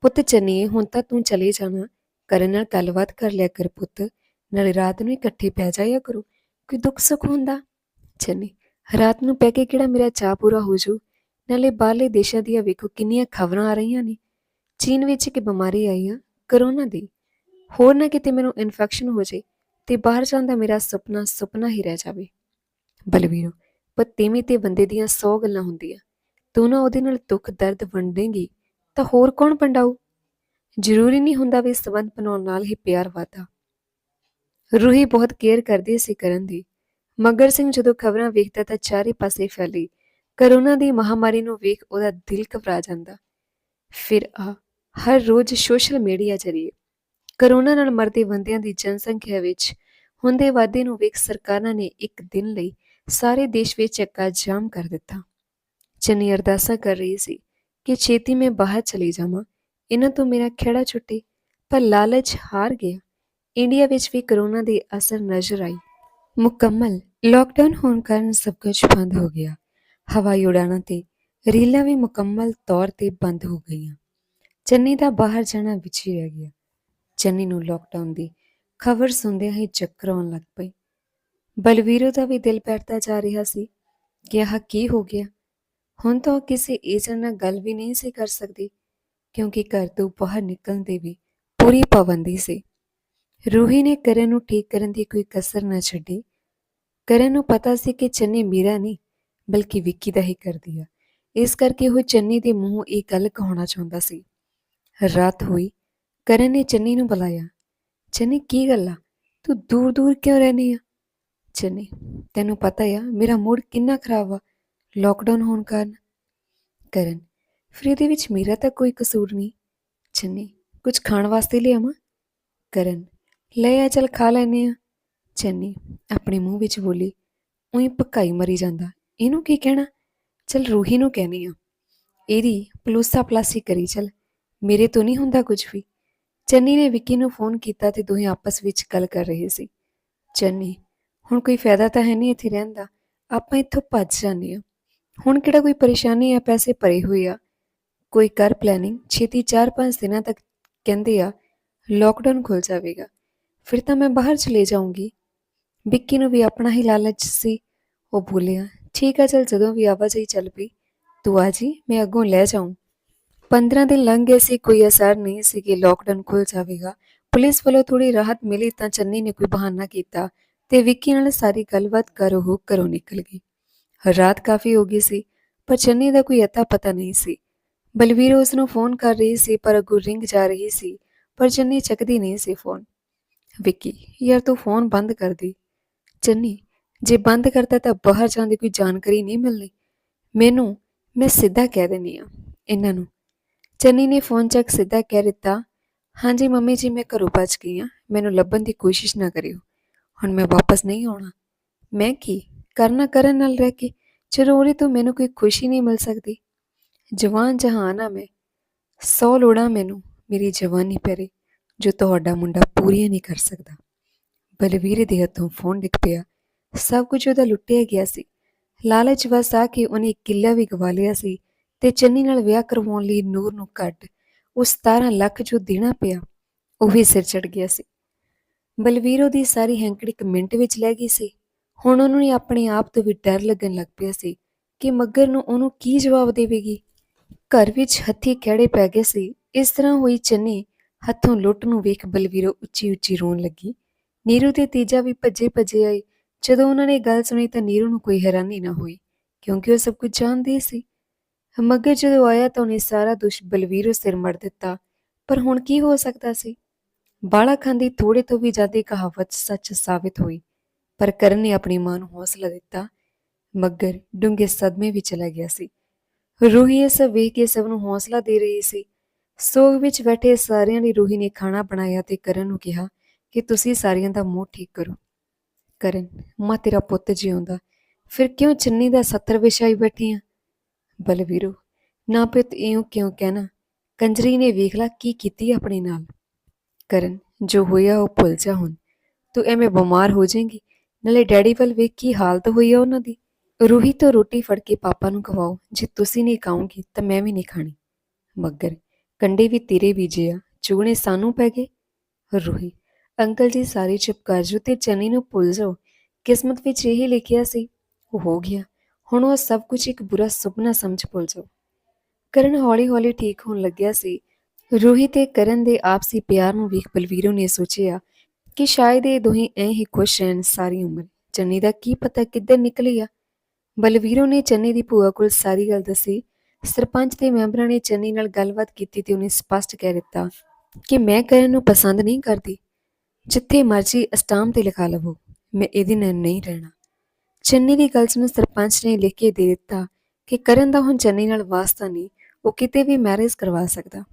ਪੁੱਤ ਚੰਨੀ, ਹੁਣ ਤਾਂ ਤੂੰ ਚਲੇ ਜਾਣਾ। ਕਰਨ ਨਾਲ ਗੱਲਬਾਤ ਕਰ ਲਿਆ ਕਰ ਪੁੱਤ, ਨਾਲੇ ਰਾਤ ਨੂੰ ਇਕੱਠੇ ਪੈ ਜਾਇਆ ਕਰੋ, ਕੋਈ ਦੁੱਖ ਸੁੱਖ ਹੁੰਦਾ? ਚੰਨੀ, ਰਾਤ ਨੂੰ ਪੈ ਕੇ ਕਿਹੜਾ ਮੇਰਾ ਚਾਹ ਪੂਰਾ ਹੋ ਜੂ ਨਾਲੇ ਬਾਹਰਲੇ ਦੇਸ਼ਾਂ ਦੀਆਂ ਵੇਖੋ ਕਿੰਨੀਆਂ ਖਬਰਾਂ ਆ ਰਹੀਆਂ ਨੇ। ਚੀਨ ਵਿੱਚ ਇੱਕ ਬਿਮਾਰੀ ਆਈ ਆ ਕਰੋਨਾ ਦੀ। ਹੋਰ ਨਾ ਕਿਤੇ ਮੈਨੂੰ ਇਨਫੈਕਸ਼ਨ ਹੋ ਜੇ ਤੇ ਬਾਹਰ ਜਾਣ ਦਾ ਮੇਰਾ ਸੁਪਨਾ ਸੁਪਨਾ ਹੀ ਰਹਿ ਜਾਵੇ। ਬਲਵੀਰੋ ਪਰ ਤੀਵੀਂ ਤੇ ਬੰਦੇ ਦੀਆਂ 100 ਗੱਲਾਂ ਹੁੰਦੀਆਂ। ਤੂੰ ਨਾ ਉਹਦੇ ਨਾਲ ਦੁੱਖ ਦਰਦ ਵੰਡੇਂਗੀ, ਤਾਂ ਹੋਰ ਕੌਣ ਵੰਡਾਊ? ਜ਼ਰੂਰੀ ਨਹੀਂ ਹੁੰਦਾ ਵੀ ਸਬੰਧ ਬਣਾਉਣ ਨਾਲ ਹੀ ਪਿਆਰ ਵਾਦਾ ਰੂਹੀ ਬਹੁਤ ਕੇਅਰ ਕਰਦੀ ਸੀ ਕਰਨ ਦੀ। ਮਗਰ ਸਿੰਘ ਜਦੋਂ ਖਬਰਾਂ ਵੇਖਦਾ ਤਾਂ ਚਾਰੇ ਪਾਸੇ ਫੈਲੀ। ਕਰੋਨਾ ਦੀ ਮਹਾਮਾਰੀ ਨੂੰ ਵੇਖ ਉਹਦਾ ਦਿਲ ਘਬਰਾ ਜਾਂਦਾ। ਫਿਰ ਆ, ਹਰ ਰੋਜ਼ ਸੋਸ਼ਲ ਮੀਡੀਆ ਜ਼ਰੀਏ। ਕਰੋਨਾ ਨਾਲ ਮਰਦੇ ਬੰਦਿਆਂ ਦੀ ਜਨਸੰਖਿਆ ਵਿੱਚ ਹੁੰਦੇ ਵਾਧੇ ਨੂੰ ਵੇਖ ਸਰਕਾਰਾਂ ਨੇ ਇੱਕ ਦਿਨ ਲਈ ਸਾਰੇ ਦੇਸ਼ ਵਿੱਚ ਚੱਕਾ ਜਾਮ ਕਰ ਦਿੱਤਾ। ਚੰਨੀ ਅਰਦਾਸਾ ਕਰ ਰਹੀ ਸੀ ਕਿ ਛੇਤੀ ਮੈਂ ਬਾਹਰ ਚਲੀ ਜਾਵਾਂ। ਇਹਨਾਂ ਤੋਂ ਮੇਰਾ ਖੇੜਾ ਛੁੱਟੇ, ਪਰ ਲਾਲਚ ਹਾਰ ਗਿਆ। ਇੰਡੀਆ ਵਿੱਚ ਵੀ ਕਰੋਨਾ ਦੇ ਅਸਰ ਨਜ਼ਰ ਆਈ। ਮੁਕੰਮਲ ਲਾਕਡਾਊਨ ਹੋਣ ਕਾਰਨ ਸਭ ਕੁਝ ਬੰਦ ਹੋ ਗਿਆ। ਹਵਾਈ ਉਡਾਣਾਂ ਤੇ ਰੀਲਾਂ ਵੀ ਮੁਕੰਮਲ ਤੌਰ ਤੇ ਬੰਦ ਹੋ ਗਈਆਂ। ਚੰਨੀ ਦਾ ਬਾਹਰ ਜਾਣਾ ਵਿੱਚ ਹੀ ਰਹਿ ਗਿਆ। ਚੰਨੀ ਨੂੰ ਲੋਕਡਾਊਨ ਦੀ ਖਬਰ ਸੁਣਦਿਆਂ ਹੀ ਚੱਕਰ ਆਉਣ ਲੱਗ ਪਈ ਬਲਵੀਰੋ ਦਾ ਵੀ ਦਿਲ ਬੈਠਦਾ ਜਾ ਰਿਹਾ ਸੀ। ਕਿ ਆਹ ਕੀ ਹੋ ਗਿਆ? ਹੁਣ ਤਾਂ ਉਹ ਕਿਸੇ ਏਜੰਟ ਨਾਲ ਗੱਲ ਵੀ ਨਹੀਂ ਸੀ ਕਰ ਸਕਦੀ। ਕਿਉਂਕਿ ਘਰ ਤੋਂ ਬਾਹਰ ਨਿਕਲਣ ਦੀ ਵੀ ਪੂਰੀ ਪਾਬੰਦੀ ਸੀ। ਰੂਹੀ ਨੇ ਕਰਨ ਨੂੰ ਠੀਕ ਕਰਨ ਦੀ ਕੋਈ ਕਸਰ ਨਾ ਛੱਡੀ। ਕਰਨ ਨੂੰ ਪਤਾ ਸੀ ਕਿ ਚੰਨੀ ਮੇਰਾ ਨਹੀਂ, ਬਲਕਿ ਵਿੱਕੀ ਦਾ ਹੀ ਕਰਦੀ ਆ। ਇਸ ਕਰਕੇ ਉਹ ਚੰਨੀ ਦੇ ਮੂੰਹ ਇਹ ਗੱਲ ਕਹਾਉਣਾ ਚਾਹੁੰਦਾ ਸੀ। ਰਾਤ ਹੋਈ, ਕਰਨ ਨੇ ਚੰਨੀ ਨੂੰ ਬੁਲਾਇਆ। ਚੰਨੀ, ਕੀ ਗੱਲ ਆ? ਤੂੰ ਦੂਰ ਦੂਰ ਕਿਉਂ ਰਹਿਨੀ ਆ? ਚੰਨੀ, ਤੈਨੂੰ ਪਤਾ ਆ, ਮੇਰਾ ਮੂਡ ਕਿੰਨਾ ਖਰਾਬ ਆ। ਲੋਕਡਾਊਨ ਹੋਣ ਕਾਰਨ। ਕਰਨ ਫਿਰ ਇਹਦੇ ਵਿੱਚ ਮੇਰਾ ਤਾਂ ਕੋਈ ਕਸੂਰ ਨਹੀਂ। ਚੰਨੀ, ਕੁਝ ਖਾਣ ਵਾਸਤੇ ਲਿਆਵਾਂ ਕਰਨ, ਲੈ ਆ, ਚਲ ਖਾ ਲੈਨੇ ਆ ਚੰਨੀ ਆਪਣੇ ਮੂੰਹ ਵਿੱਚ ਬੋਲੀ, ਉਹੀ ਪਕਾਈ ਮਰੀ ਜਾਂਦਾ। ਇਹਨੂੰ ਕੀ ਕਹਿਣਾ? ਚਲ ਰੂਹੀ ਨੂੰ ਕਹਿਨੀ ਆ ਇਹਦੀ ਪਲੂਸਾ ਪਲਾਸੀ ਕਰੀ, ਚਲ। ਮੇਰੇ ਤੋਂ ਨਹੀਂ ਹੁੰਦਾ ਕੁਝ ਵੀ। ਚੰਨੀ ਨੇ ਵਿੱਕੀ ਨੂੰ ਫੋਨ ਕੀਤਾ ਤੇ ਦੋਹੇ ਆਪਸ ਵਿੱਚ ਗੱਲ ਕਰ ਰਹੇ ਸੀ। ਚੰਨੀ, ਹੁਣ ਕੋਈ ਫਾਇਦਾ ਤਾਂ ਹੈ ਨਹੀਂ ਇੱਥੇ ਰਹਿਣ ਦਾ। ਆਪਾਂ ਇੱਥੋਂ ਭੱਜ ਜਾਂਦੇ ਆ ਹੁਣ ਕਿਹੜਾ ਕੋਈ ਪਰੇਸ਼ਾਨੀ ਆ ਪੈਸੇ ਭਰੇ ਹੋਏ ਆ। ਕੋਈ ਕਰ ਪਲੈਨਿੰਗ ਛੇਤੀ 4-5 ਦਿਨਾਂ ਤੱਕ ਕਹਿੰਦੇ ਆ ਲੋਕਡਾਊਨ ਖੁੱਲ ਜਾਵੇਗਾ। ਫਿਰ ਤਾਂ ਮੈਂ ਬਾਹਰ ਚਲੇ ਜਾਊਂਗੀ। ਵਿੱਕੀ ਨੂੰ ਵੀ ਆਪਣਾ ਹੀ ਲਾਲਚ ਸੀ। ਉਹ ਬੋਲਿਆ, ਠੀਕ ਆ, ਚਲ ਜਦੋਂ ਵੀ ਆਵਾਜਾਈ ਚੱਲ ਪਈ, ਤੂੰ ਆ ਜੀ, ਮੈਂ ਅੱਗੋਂ ਲੈ ਜਾਊਂ। 15 ਦਿਨ ਲੰਘ ਗਏ ਸੀ, ਕੋਈ ਅਸਰ ਨਹੀਂ ਸੀ ਕਿ ਲੋਕਡਾਊਨ ਖੁੱਲ ਜਾਵੇਗਾ। ਪੁਲਿਸ ਵੱਲੋਂ ਥੋੜੀ ਰਾਹਤ ਮਿਲੀ ਤਾਂ ਚੰਨੀ ਨੇ ਕੋਈ ਬਹਾਨਾ ਕੀਤਾ ਤੇ ਵਿੱਕੀ ਨਾਲ ਸਾਰੀ ਗੱਲਬਾਤ ਕਰੋ ਹੋ ਘਰੋਂ ਨਿਕਲ ਗਈ। ਰਾਤ ਕਾਫੀ ਹੋ ਗਈ ਸੀ, ਪਰ ਚੰਨੀ ਦਾ ਕੋਈ ਅਤਾ ਪਤਾ ਨਹੀਂ ਸੀ। ਬਲਵੀਰ ਉਸ ਨੂੰ ਫੋਨ ਕਰ ਰਹੀ ਸੀ, ਪਰ ਅੱਗੋਂ ਰਿੰਗ ਜਾ ਰਹੀ ਸੀ, ਪਰ ਚੰਨੀ ਚੱਕਦੀ ਨਹੀਂ ਸੀ ਫੋਨ। ਵਿੱਕੀ, ਯਾਰ ਤੂੰ ਫੋਨ ਬੰਦ ਕਰ ਦੇ। ਚੰਨੀ, ਜੇ ਬੰਦ ਕਰਤਾ ਤਾਂ ਬਾਹਰ ਜਾਣ ਦੀ ਕੋਈ ਜਾਣਕਾਰੀ ਨਹੀਂ ਮਿਲਣੀ। ਮੈਨੂੰ, ਮੈਂ ਸਿੱਧਾ ਕਹਿ ਦੇਣੀ ਆ ਇਹਨਾਂ ਨੂੰ। ਚੰਨੀ ਨੇ ਫੋਨ ਚੱਕ ਸਿੱਧਾ ਕਹਿ ਦਿੱਤਾ ਹਾਂਜੀ ਮੰਮੀ ਜੀ, ਮੈਂ ਘਰੋਂ ਬਚ ਗਈ ਆ ਮੈਨੂੰ ਲੱਭਣ ਦੀ ਕੋਸ਼ਿਸ਼ ਨਾ ਕਰਿਓ। ਹੁਣ ਮੈਂ ਵਾਪਸ ਨਹੀਂ ਆਉਣਾ। ਮੈਂ ਕੀ, ਕਰਨਾ ਕਰਨ ਨਾਲ ਰਹਿ ਕੇ? ਜ਼ਰੂਰੀ ਤੋਂ ਮੈਨੂੰ ਕੋਈ ਖੁਸ਼ੀ ਨਹੀਂ ਮਿਲ ਸਕਦੀ। ਜਵਾਨ ਜਹਾਨ ਆ ਮੈਂ, ਸੌ ਲੋੜਾਂ ਮੈਨੂੰ, ਮੇਰੀ ਜਵਾਨੀ ਪਰੇ, ਜੋ ਤੁਹਾਡਾ ਮੁੰਡਾ ਪੂਰੀਆਂ ਨਹੀਂ ਕਰ ਸਕਦਾ। ਬਲਵੀਰ ਦੇ ਹੱਥੋਂ ਫੋਨ ਡਿੱਗ ਪਿਆ। ਸਭ ਕੁਝ ਉਹਦਾ ਲੁੱਟਿਆ ਗਿਆ ਸੀ। ਲਾਲਚ ਵਸ ਆ ਕੇ ਉਹਨੇ ਕਿੱਲਾ ਵੀ ਗਵਾ ਲਿਆ ਸੀ ਤੇ ਚੰਨੀ ਨਾਲ ਵਿਆਹ ਕਰਵਾਉਣ ਲਈ ਨੂਰ ਨੂੰ ਕੱਢ, ਉਹ 17 ਲੱਖ ਜੋ ਦੇਣਾ ਪਿਆ, ਉਹ ਵੀ ਸਿਰ ਚੜ ਗਿਆ ਸੀ। ਬਲਵੀਰੋ ਦੀ ਸਾਰੀ ਹੈਂਕੜੀ ਇੱਕ ਮਿੰਟ ਵਿੱਚ ਲੈ ਗਈ ਸੀ। ਹੁਣ ਉਹਨੂੰ ਆਪਣੇ ਆਪ ਤੋਂ ਵੀ ਡਰ ਲੱਗਣ ਲੱਗ ਪਿਆ ਸੀ ਕਿ ਮੱਗਰ ਨੂੰ ਉਹਨੂੰ ਕੀ ਜਵਾਬ ਦੇਵੇਗੀ? ਘਰ ਵਿੱਚ ਹੱਥੀ ਕਿਹੜੇ ਪੈ ਗਏ ਸੀ। ਇਸ ਤਰ੍ਹਾਂ ਹੋਈ ਚੰਨੀ ਹੱਥੋਂ ਲੁੱਟ ਨੂੰ ਵੇਖ ਬਲਵੀਰੋ ਉੱਚੀ ਉੱਚੀ ਰੋਣ ਲੱਗੀ। ਨੀਰੂ ਤੇ ਤੀਜਾ ਵੀ ਭੱਜੇ ਭੱਜੇ ਆਏ। ਜਦੋਂ ਉਹਨਾਂ ਨੇ ਗੱਲ ਸੁਣੀ ਤਾਂ ਨੀਰੂ ਨੂੰ ਕੋਈ ਹੈਰਾਨੀ ਨਾ ਹੋਈ, ਕਿਉਂਕਿ ਉਹ ਸਭ ਕੁਝ ਜਾਣਦੀ ਸੀ। ਮੱਗਰ ਜਦੋਂ ਆਇਆ ਤਾਂ ਉਹਨੇ ਸਾਰਾ ਦੁਸ਼ ਬਲਵੀਰੋ ਸਿਰ ਮੜ ਦਿੱਤਾ। ਪਰ ਹੁਣ ਕੀ ਹੋ ਸਕਦਾ ਸੀ? ਬਾਲਾ ਖਾਂਦੀ ਥੋੜੇ ਤੋਂ ਵੀ ਜ਼ਿਆਦਾ ਕਹਾਵਤ ਸੱਚ ਸਾਬਿਤ ਹੋਈ, ਪਰ ਕਰਨ ਨੇ ਆਪਣੀ ਮਾਂ ਨੂੰ ਹੌਸਲਾ ਦਿੱਤਾ। ਮੱਗਰ ਡੂੰਘੇ ਸਦਮੇ ਵਿੱਚ ਚਲਾ ਗਿਆ ਸੀ। ਰੂਹੀ ਇਹ ਸਭ ਵੇਖ ਕੇ ਸਭ ਨੂੰ ਹੌਸਲਾ ਦੇ ਰਹੀ ਸੀ। ਸੋਗ ਵਿੱਚ ਬੈਠੇ ਸਾਰਿਆਂ ਲਈ ਰੂਹੀ ਨੇ ਖਾਣਾ ਬਣਾਇਆ ਤੇ ਕਰਨ ਨੂੰ ਕਿਹਾ ਕਿ ਤੁਸੀਂ ਸਾਰਿਆਂ ਦਾ ਮੂੰਹ ਠੀਕ ਕਰੋ। ਕਰਨ, ਮਾਂ ਤੇਰਾ ਪੁੱਤ ਜਿਉਂਦਾ, ਫਿਰ ਕਿਉਂ ਚੰਨੀ ਦਾ 70 ਵਿਛਾਈ ਬੈਠੀ ਆ? ਬਲਵੀਰੋ ਨਾ ਪਿਤ ਇਉਂ ਕਿਉਂ ਕਹਿਣਾ? ਕੰਜਰੀ ਨੇ ਵੇਖ ਲਾ ਕੀ ਕੀਤੀ ਆਪਣੇ ਨਾਲ। ਕਰਨ, ਜੋ ਹੋਇਆ ਉਹ ਭੁੱਲ ਜਾ ਹੁਣ। ਤੂੰ ਐਵੇਂ ਬਿਮਾਰ ਹੋ ਜਾਏਂਗੀ, ਨਾਲੇ ਡੈਡੀ ਵੱਲ ਵੇਖ ਕੀ ਹਾਲਤ ਹੋਈ ਆ ਉਹਨਾਂ ਦੀ। ਰੂਹੀ ਤੋਂ ਰੋਟੀ ਫੜ ਕੇ ਪਾਪਾ ਨੂੰ ਖਵਾਓ, ਜੇ ਤੁਸੀਂ ਨਹੀਂ ਖਾਓਗੇ ਤਾਂ ਮੈਂ ਵੀ ਨਹੀਂ ਖਾਣੀ। ਮੱਗਰ ਕੰਡੇ ਵੀ ਤੇਰੇ ਬੀਜੇ ਆ ਚੂਨੇ ਸਾਨੂੰ ਪੈ ਗਏ। ਰੂਹੀ, ਅੰਕਲ ਜੀ ਸਾਰੇ ਚੁੱਪ ਕਰ ਜੋ ਤੇ ਚੰਨੀ ਨੂੰ ਭੁੱਲ ਜਾਓ। ਕਿਸਮਤ ਵਿੱਚ ਇਹ ਲਿਖਿਆ ਸੀ, ਉਹ ਹੋ ਗਿਆ। ਹੁਣ ਉਹ ਸਭ ਕੁਝ ਇੱਕ ਬੁਰਾ ਸੁਪਨਾ ਸਮਝ ਭੁੱਲ ਜਾਓ। ਕਰਨ ਹੌਲੀ-ਹੌਲੀ ਠੀਕ ਹੋਣ ਲੱਗਿਆ ਸੀ। ਰੂਹੀ ਤੇ ਕਰਨ ਦੇ ਆਪਸੀ ਪਿਆਰ ਨੂੰ ਵੇਖ ਬਲਵੀਰੋ ਨੇ ਸੋਚਿਆ ਕਿ ਸ਼ਾਇਦ ਇਹ ਦੋਹੀਂ ਐਂ ਹੀ ਖੁਸ਼ ਰਹਿਣ ਸਾਰੀ ਉਮਰ। ਚੰਨੀ ਦਾ ਕੀ ਪਤਾ ਕਿੱਧਰ ਨਿਕਲੀ ਆ। ਬਲਵੀਰੋ ਨੇ ਚੰਨੀ ਦੀ ਭੂਆ ਕੋਲ ਸਾਰੀ ਗੱਲ ਦੱਸੀ। ਸਰਪੰਚ ਦੇ ਮੈਂਬਰਾਂ ਨੇ ਚੰਨੀ ਨਾਲ ਗੱਲਬਾਤ ਕੀਤੀ ਤੇ ਉਹਨੇ ਸਪਸ਼ਟ ਕਹਿ ਦਿੱਤਾ ਕਿ ਮੈਂ ਕਰਨ ਨੂੰ ਪਸੰਦ ਨਹੀਂ ਕਰਦੀ। ਜਿੱਥੇ ਮਰਜ਼ੀ ਅਸਟਾਮ ਤੇ ਲਿਖਾ ਲਵੋ, ਮੈਂ ਇਹਦੇ ਨਾਲ ਨਹੀਂ ਰਹਿਣਾ। ਚੰਨੀ ਦੀ ਗੱਲ ਨੂੰ ਸਰਪੰਚ ਨੇ ਲਿਖ ਕੇ ਦੇ ਦਿੱਤਾ ਕਿ ਕਰਨ ਦਾ ਹੁਣ ਚੰਨੀ ਨਾਲ ਵਾਸਤਾ ਨਹੀਂ, ਉਹ ਕਿਤੇ ਵੀ ਮੈਰਿਜ ਕਰਵਾ ਸਕਦਾ।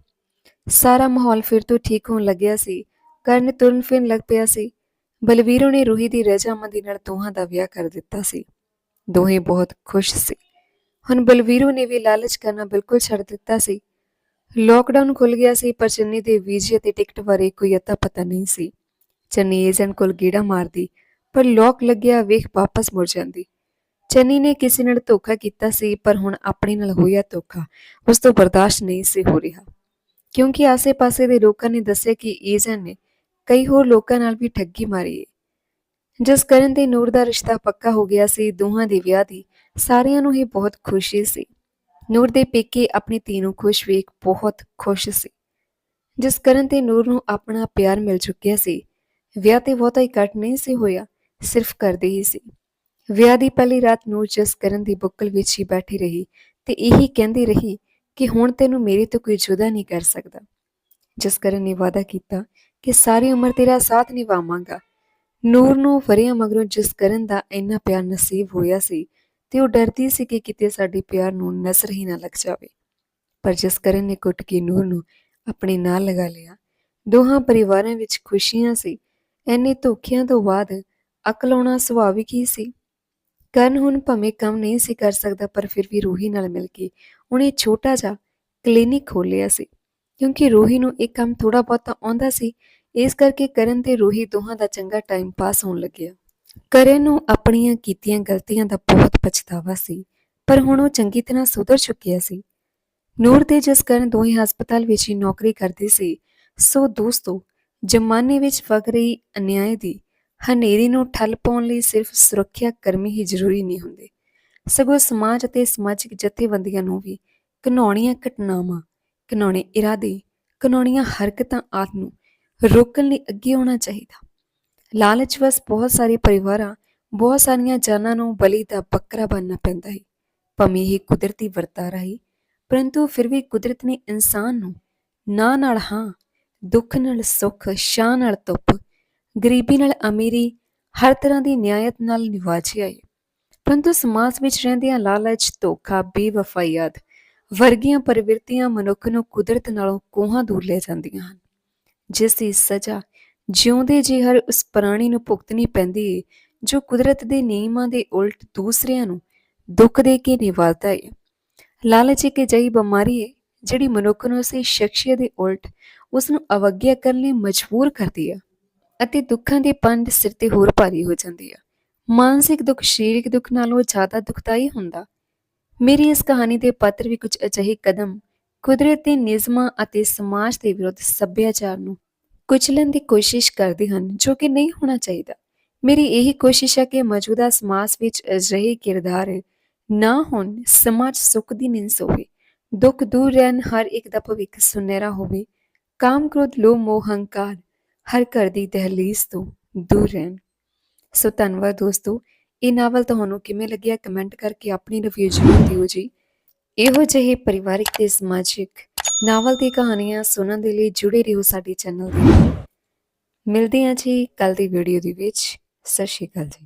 ਸਾਰਾ ਮਾਹੌਲ ਫਿਰ ਤੋਂ ਠੀਕ ਹੋਣ ਲੱਗਿਆ ਸੀ। ਕਰਨ ਤੁਰਨ ਫਿਰਨ ਲੱਗ ਪਿਆ ਸੀ। ਬਲਵੀਰੋ ਨੇ ਰੂਹੀ ਦੀ ਰਜਾਮੰਦੀ ਨਾਲ ਦੋਹਾਂ ਦਾ ਵਿਆਹ ਕਰ ਦਿੱਤਾ ਸੀ। ਦੋਹੇ ਬਹੁਤ ਖੁਸ਼ ਸੀ। ਹੁਣ ਬਲਵੀਰੋ ਨੇ ਵੀ ਲਾਲਚ ਕਰਨਾ ਬਿਲਕੁਲ ਛੱਡ ਦਿੱਤਾ ਸੀ। ਲੋਕਡਾਊਨ ਖੁੱਲ ਗਿਆ ਸੀ, ਪਰ ਚੰਨੀ ਦੇ ਵੀਜ਼ੇ ਤੇ ਟਿਕਟ ਬਾਰੇ ਕੋਈ ਅਤਾ ਪਤਾ ਨਹੀਂ ਸੀ। ਚੰਨੀ ਏਜੰਟ ਕੋਲ ਗੀੜਾ ਮਾਰਦੀ, ਪਰ ਲੋਕ ਲੱਗਿਆ ਵੇਖ ਵਾਪਸ ਮੁੜ ਜਾਂਦੀ। ਚੰਨੀ ਨੇ ਕਿਸੇ ਨਾਲ ਧੋਖਾ ਕੀਤਾ ਸੀ, ਪਰ ਹੁਣ ਆਪਣੇ ਨਾਲ ਹੋਇਆ ਧੋਖਾ, ਉਸ ਤੋਂ ਬਰਦਾਸ਼ਤ ਨਹੀਂ ਸੀ ਹੋ ਰਿਹਾ। ਕਿਉਂਕਿ ਆਸੇ-ਪਾਸੇ ਦੇ ਲੋਕਾਂ ਨੇ ਦੱਸਿਆ ਕਿ ਏਜੰਟ ਨੇ ਕਈ ਹੋਰ ਲੋਕਾਂ ਨਾਲ ਵੀ ਠੱਗੀ ਮਾਰੀ ਹੈ ਜਸਕਰਨ ਤੇ ਨੂਰ ਦਾ ਰਿਸ਼ਤਾ ਪੱਕਾ ਹੋ ਗਿਆ ਸੀ, ਦੋਹਾਂ ਦੇ ਵਿਆਹ ਦੀ, ਸਾਰਿਆਂ ਨੂੰ ਹੀ ਬਹੁਤ ਖੁਸ਼ੀ ਸੀ। ਨੂਰ ਦੇ ਪੇਕੇ ਆਪਣੀ ਧੀ ਨੂੰ ਖੁਸ਼ ਵੇਖ ਬਹੁਤ ਖੁਸ਼ ਸੀ। ਜਿਸ ਕਰਨ ਤੇ ਨੂਰ ਨੂੰ ਆਪਣਾ ਪਿਆਰ ਮਿਲ ਚੁੱਕਿਆ ਸੀ। ਵਿਆਹ ਤੇ ਬਹੁਤਾ ਇਕੱਠ ਨਹੀਂ ਸੀ ਹੋਇਆ, ਸਿਰਫ ਕਰਦੇ ਹੀ ਸੀ। ਵਿਆਹ ਦੀ ਪਹਿਲੀ ਰਾਤ ਨੂਰ ਜਸਕਰਨ ਦੀ ਬੁੱਕਲ ਵਿੱਚ ਹੀ ਬੈਠੀ ਰਹੀ ਤੇ ਇਹੀ ਕਹਿੰਦੀ ਰਹੀ ਕਿ ਹੁਣ ਤੈਨੂੰ ਮੇਰੇ ਤੋਂ ਕੋਈ ਜੁਦਾ ਨਹੀਂ ਕਰ ਸਕਦਾ। ਜਸਕਰਨ ਨੇ ਵਾਅਦਾ ਕੀਤਾ ਕਿ ਸਾਰੀ ਉਮਰ ਤੇਰਾ ਸਾਥ ਨਿਭਾਵਾਂਗਾ। ਨੂਰ ਨੂੰ ਵਰਿਆਂ ਮਗਰੋਂ ਜਿਸ ਕਰਨ ਦਾ ਇੰਨਾ ਪਿਆਰ ਨਸੀਬ ਹੋਇਆ ਸੀ ਤੇ ਉਹ ਡਰਦੀ ਸੀ ਕਿ ਕਿਤੇ ਸਾਡੇ ਪਿਆਰ ਨੂੰ ਨਜ਼ਰ ਹੀ ਨਾ ਲੱਗ ਜਾਵੇ। ਪਰ ਜਿਸ ਕਰਨ ਨੇ ਕੁੱਟ ਕੇ ਨੂਰ ਨੂੰ ਆਪਣੇ ਨਾਲ ਲਗਾ ਲਿਆ, ਦੋਹਾਂ ਪਰਿਵਾਰਾਂ ਵਿੱਚ ਖੁਸ਼ੀਆਂ ਸੀ। ਐਨੇ ਧੋਖਿਆਂ ਤੋਂ ਬਾਅਦ ਅਕਲ ਆਉਣਾ ਸੁਭਾਵਿਕ ਹੀ ਸੀ। ਕਰਨ ਹੁਣ ਭਾਵੇਂ ਕੰਮ ਨਹੀਂ ਸੀ ਕਰ ਸਕਦਾ, ਪਰ ਫਿਰ ਵੀ ਰੂਹੀ ਨਾਲ ਮਿਲ ਕੇ ਉਹਨੇ ਛੋਟਾ ਜਿਹਾ ਕਲੀਨਿਕ ਖੋਲ੍ਹਿਆ ਸੀ। ਕਿਉਂਕਿ ਰੂਹੀ ਨੂੰ ਇਹ ਕੰਮ ਥੋੜਾ ਬਹੁਤਾ ਆਉਂਦਾ ਸੀ ਇਸ ਕਰਕੇ ਕਰਨ ਤੇ ਰੂਹੀ ਦੋਹਾਂ ਦਾ ਚੰਗਾ ਟਾਈਮ ਪਾਸ ਹੋਣ ਲੱਗਿਆ। ਕਰਨ ਨੂੰ ਆਪਣੀਆਂ ਕੀਤੀਆਂ ਗਲਤੀਆਂ ਦਾ ਬਹੁਤ ਪਛਤਾਵਾ ਸੀ, ਪਰ ਹੁਣ ਉਹ ਚੰਗੀ ਤਰ੍ਹਾਂ ਸੁਧਰ ਚੁੱਕਿਆ ਸੀ। ਨੂਰ ਤੇ ਜਸਕਰਨ ਦੋਹੇ ਹਸਪਤਾਲ ਵਿੱਚ ਹੀ ਨੌਕਰੀ ਕਰਦੇ ਸੀ। ਸੋ ਦੋਸਤੋ, ਜ਼ਮਾਨੇ ਵਿੱਚ ਵਗ ਰਹੀ ਅਨਿਆਏ ਦੀ ਹਨੇਰੀ ਨੂੰ ਠੱਲ ਪਾਉਣ ਲਈ ਸਿਰਫ ਸੁਰੱਖਿਆ ਕਰਮੀ ਹੀ ਜ਼ਰੂਰੀ ਨਹੀਂ ਹੁੰਦੇ। ਸਗੋਂ ਸਮਾਜ ਅਤੇ ਸਮਾਜਿਕ ਜਥੇਬੰਦੀਆਂ ਨੂੰ ਵੀ ਘਿਨਾਉਣੀਆਂ ਘਟਨਾਵਾਂ ਘਿਨਾਉਣੇ ਇਰਾਦੇ ਘਿਨਾਉਣੀਆਂ ਹਰਕਤਾਂ ਆਦਿ ਨੂੰ ਰੋਕਣ ਲਈ ਅੱਗੇ ਆਉਣਾ ਚਾਹੀਦਾ। ਲਾਲਚ ਵਸ ਬਹੁਤ ਸਾਰੇ ਪਰਿਵਾਰਾਂ, ਬਹੁਤ ਸਾਰੀਆਂ ਜਾਨਾਂ ਨੂੰ ਬਲੀ ਦਾ ਬੱਕਰਾ ਬਣਨਾ ਪੈਂਦਾ ਹੈ ਭਾਵੇਂ ਇਹ ਕੁਦਰਤੀ ਵਰਤਾਰਾ ਹੈ ਪਰੰਤੂ ਫਿਰ ਵੀ ਕੁਦਰਤ ਨੇ ਇਨਸਾਨ ਨੂੰ ਨਾ ਨਾਲ ਹਾਂ, ਦੁੱਖ ਨਾਲ ਸੁੱਖ, ਸ਼ਾਨ ਨਾਲ ਤੁਪ ਗਰੀਬੀ ਨਾਲ ਅਮੀਰੀ, ਹਰ ਤਰ੍ਹਾਂ ਦੀ ਨਿਆਇਤ ਨਾਲ ਨਿਵਾਜਿਆ ਹੈ। ਪਰੰਤੂ ਸਮਾਜ ਵਿੱਚ ਰਹਿੰਦਿਆਂ ਲਾਲਚ, ਧੋਖਾ, ਬੇਵਫਾਈ ਆਦਿ ਵਰਗੀਆਂ ਪ੍ਰਵਿਰਤੀਆਂ ਮਨੁੱਖ ਨੂੰ ਕੁਦਰਤ ਨਾਲੋਂ ਕੋਹਾਂ ਦੂਰ ਲੈ ਜਾਂਦੀਆਂ ਹਨ। ਜਿਸ ਦੀ ਸਜ਼ਾ ਜਿਉਂਦੇ ਜੀ ਹਰ ਉਸ ਪ੍ਰਾਣੀ ਨੂੰ ਭੁਗਤਣੀ ਪੈਂਦੀ ਹੈ ਜੋ ਕੁਦਰਤ ਦੇ ਨਿਯਮਾਂ ਦੇ ਉਲਟ ਦੂਸਰਿਆਂ ਨੂੰ ਦੁੱਖ ਦੇ ਕੇ ਨਿਵਾਲਦਾ ਹੈ ਲਾਲਚ ਇੱਕ ਅਜਿਹੀ ਬਿਮਾਰੀ ਹੈ ਜਿਹੜੀ ਮਨੁੱਖ ਨੂੰ ਉਸੇ ਸ਼ਖਸੀਅਤ ਦੇ ਉਲਟ ਉਸ ਨੂੰ ਅਵਗਿਆ ਕਰਨ ਲਈ ਮਜਬੂਰ ਕਰਦੀ ਹੈ ਅਤੇ ਦੁੱਖਾਂ ਦੇ ਪੰਡ ਸਿਰ ਤੇ ਹੋਰ ਭਾਰੀ ਹੋ ਜਾਂਦੀ ਹੈ ਮਾਨਸਿਕ ਦੁੱਖ, ਸਰੀਰਕ ਦੁੱਖ ਨਾਲੋਂ ਜ਼ਿਆਦਾ ਦੁਖਦਾਈ ਹੁੰਦਾ। ਮੇਰੀ ਇਸ ਕਹਾਣੀ ਦੇ ਪਾਤਰ ਵੀ ਕੁਝ ਅਜਿਹੇ ਕਦਮ ਕੁਦਰਤ ਦੇ ਨਿਯਮਾਂ ਅਤੇ ਸਮਾਜ ਦੇ ਵਿਰੁੱਧ ਸੱਭਿਆਚਾਰ ਨੂੰ ਕੁਚਲਣ ਦੀ ਕੋਸ਼ਿਸ਼ ਕਰਦੇ ਹਨ, ਜੋ ਕਿ ਨਹੀਂ ਹੋਣਾ ਚਾਹੀਦਾ। ਮੇਰੀ ਇਹੀ ਕੋਸ਼ਿਸ਼ ਹੈ ਕਿ ਮੌਜੂਦਾ ਸਮਾਜ ਵਿੱਚ ਅਜਿਹੇ ਕਿਰਦਾਰ ਨਾ ਹੋਣ, ਸਮਾਜ ਸੁੱਖ ਦੀ ਨਿੰਦ ਹੋਵੇ ਦੁੱਖ ਦੂਰ ਰਹਿਣ, ਹਰ ਇੱਕ ਦਾ ਭਵਿੱਖ ਸੁਨਹਿਰਾ ਹੋਵੇ, ਕਾਮ ਕ੍ਰੋਧ, ਲੋਭ, ਮੋਹ, ਹੰਕਾਰ, ਹਰ ਘਰ ਦੀ ਦਹਲੀਜ਼ ਤੋਂ ਦੂਰ ਰਹਿਣ। ਸੋ ਧੰਨਵਾਦ ਦੋਸਤੋ, ਇਹ ਨਾਵਲ ਤੁਹਾਨੂੰ ਕਿਵੇਂ ਲੱਗਿਆ? ਕਮੈਂਟ ਕਰਕੇ ਆਪਣੀ ਰਿਵਿਊ ਜ਼ਰੂਰ ਦਿਓ ਜੀ। ਇਹੋ ਜਿਹੇ ਪਰਿਵਾਰਿਕ ਤੇ ਸਮਾਜਿਕ ਨਾਵਲ ਦੀ ਕਹਾਣੀਆਂ ਸੁਣਨ ਦੇ ਲਈ ਜੁੜੇ ਰਹੋ ਸਾਡੇ ਚੈਨਲ ਦੇ ਮਿਲਦੇ ਹਾਂ ਜੀ ਕੱਲ ਦੀ ਵੀਡੀਓ ਦੇ ਵਿੱਚ। ਸਤਿ ਸ਼੍ਰੀ ਅਕਾਲ ਜੀ।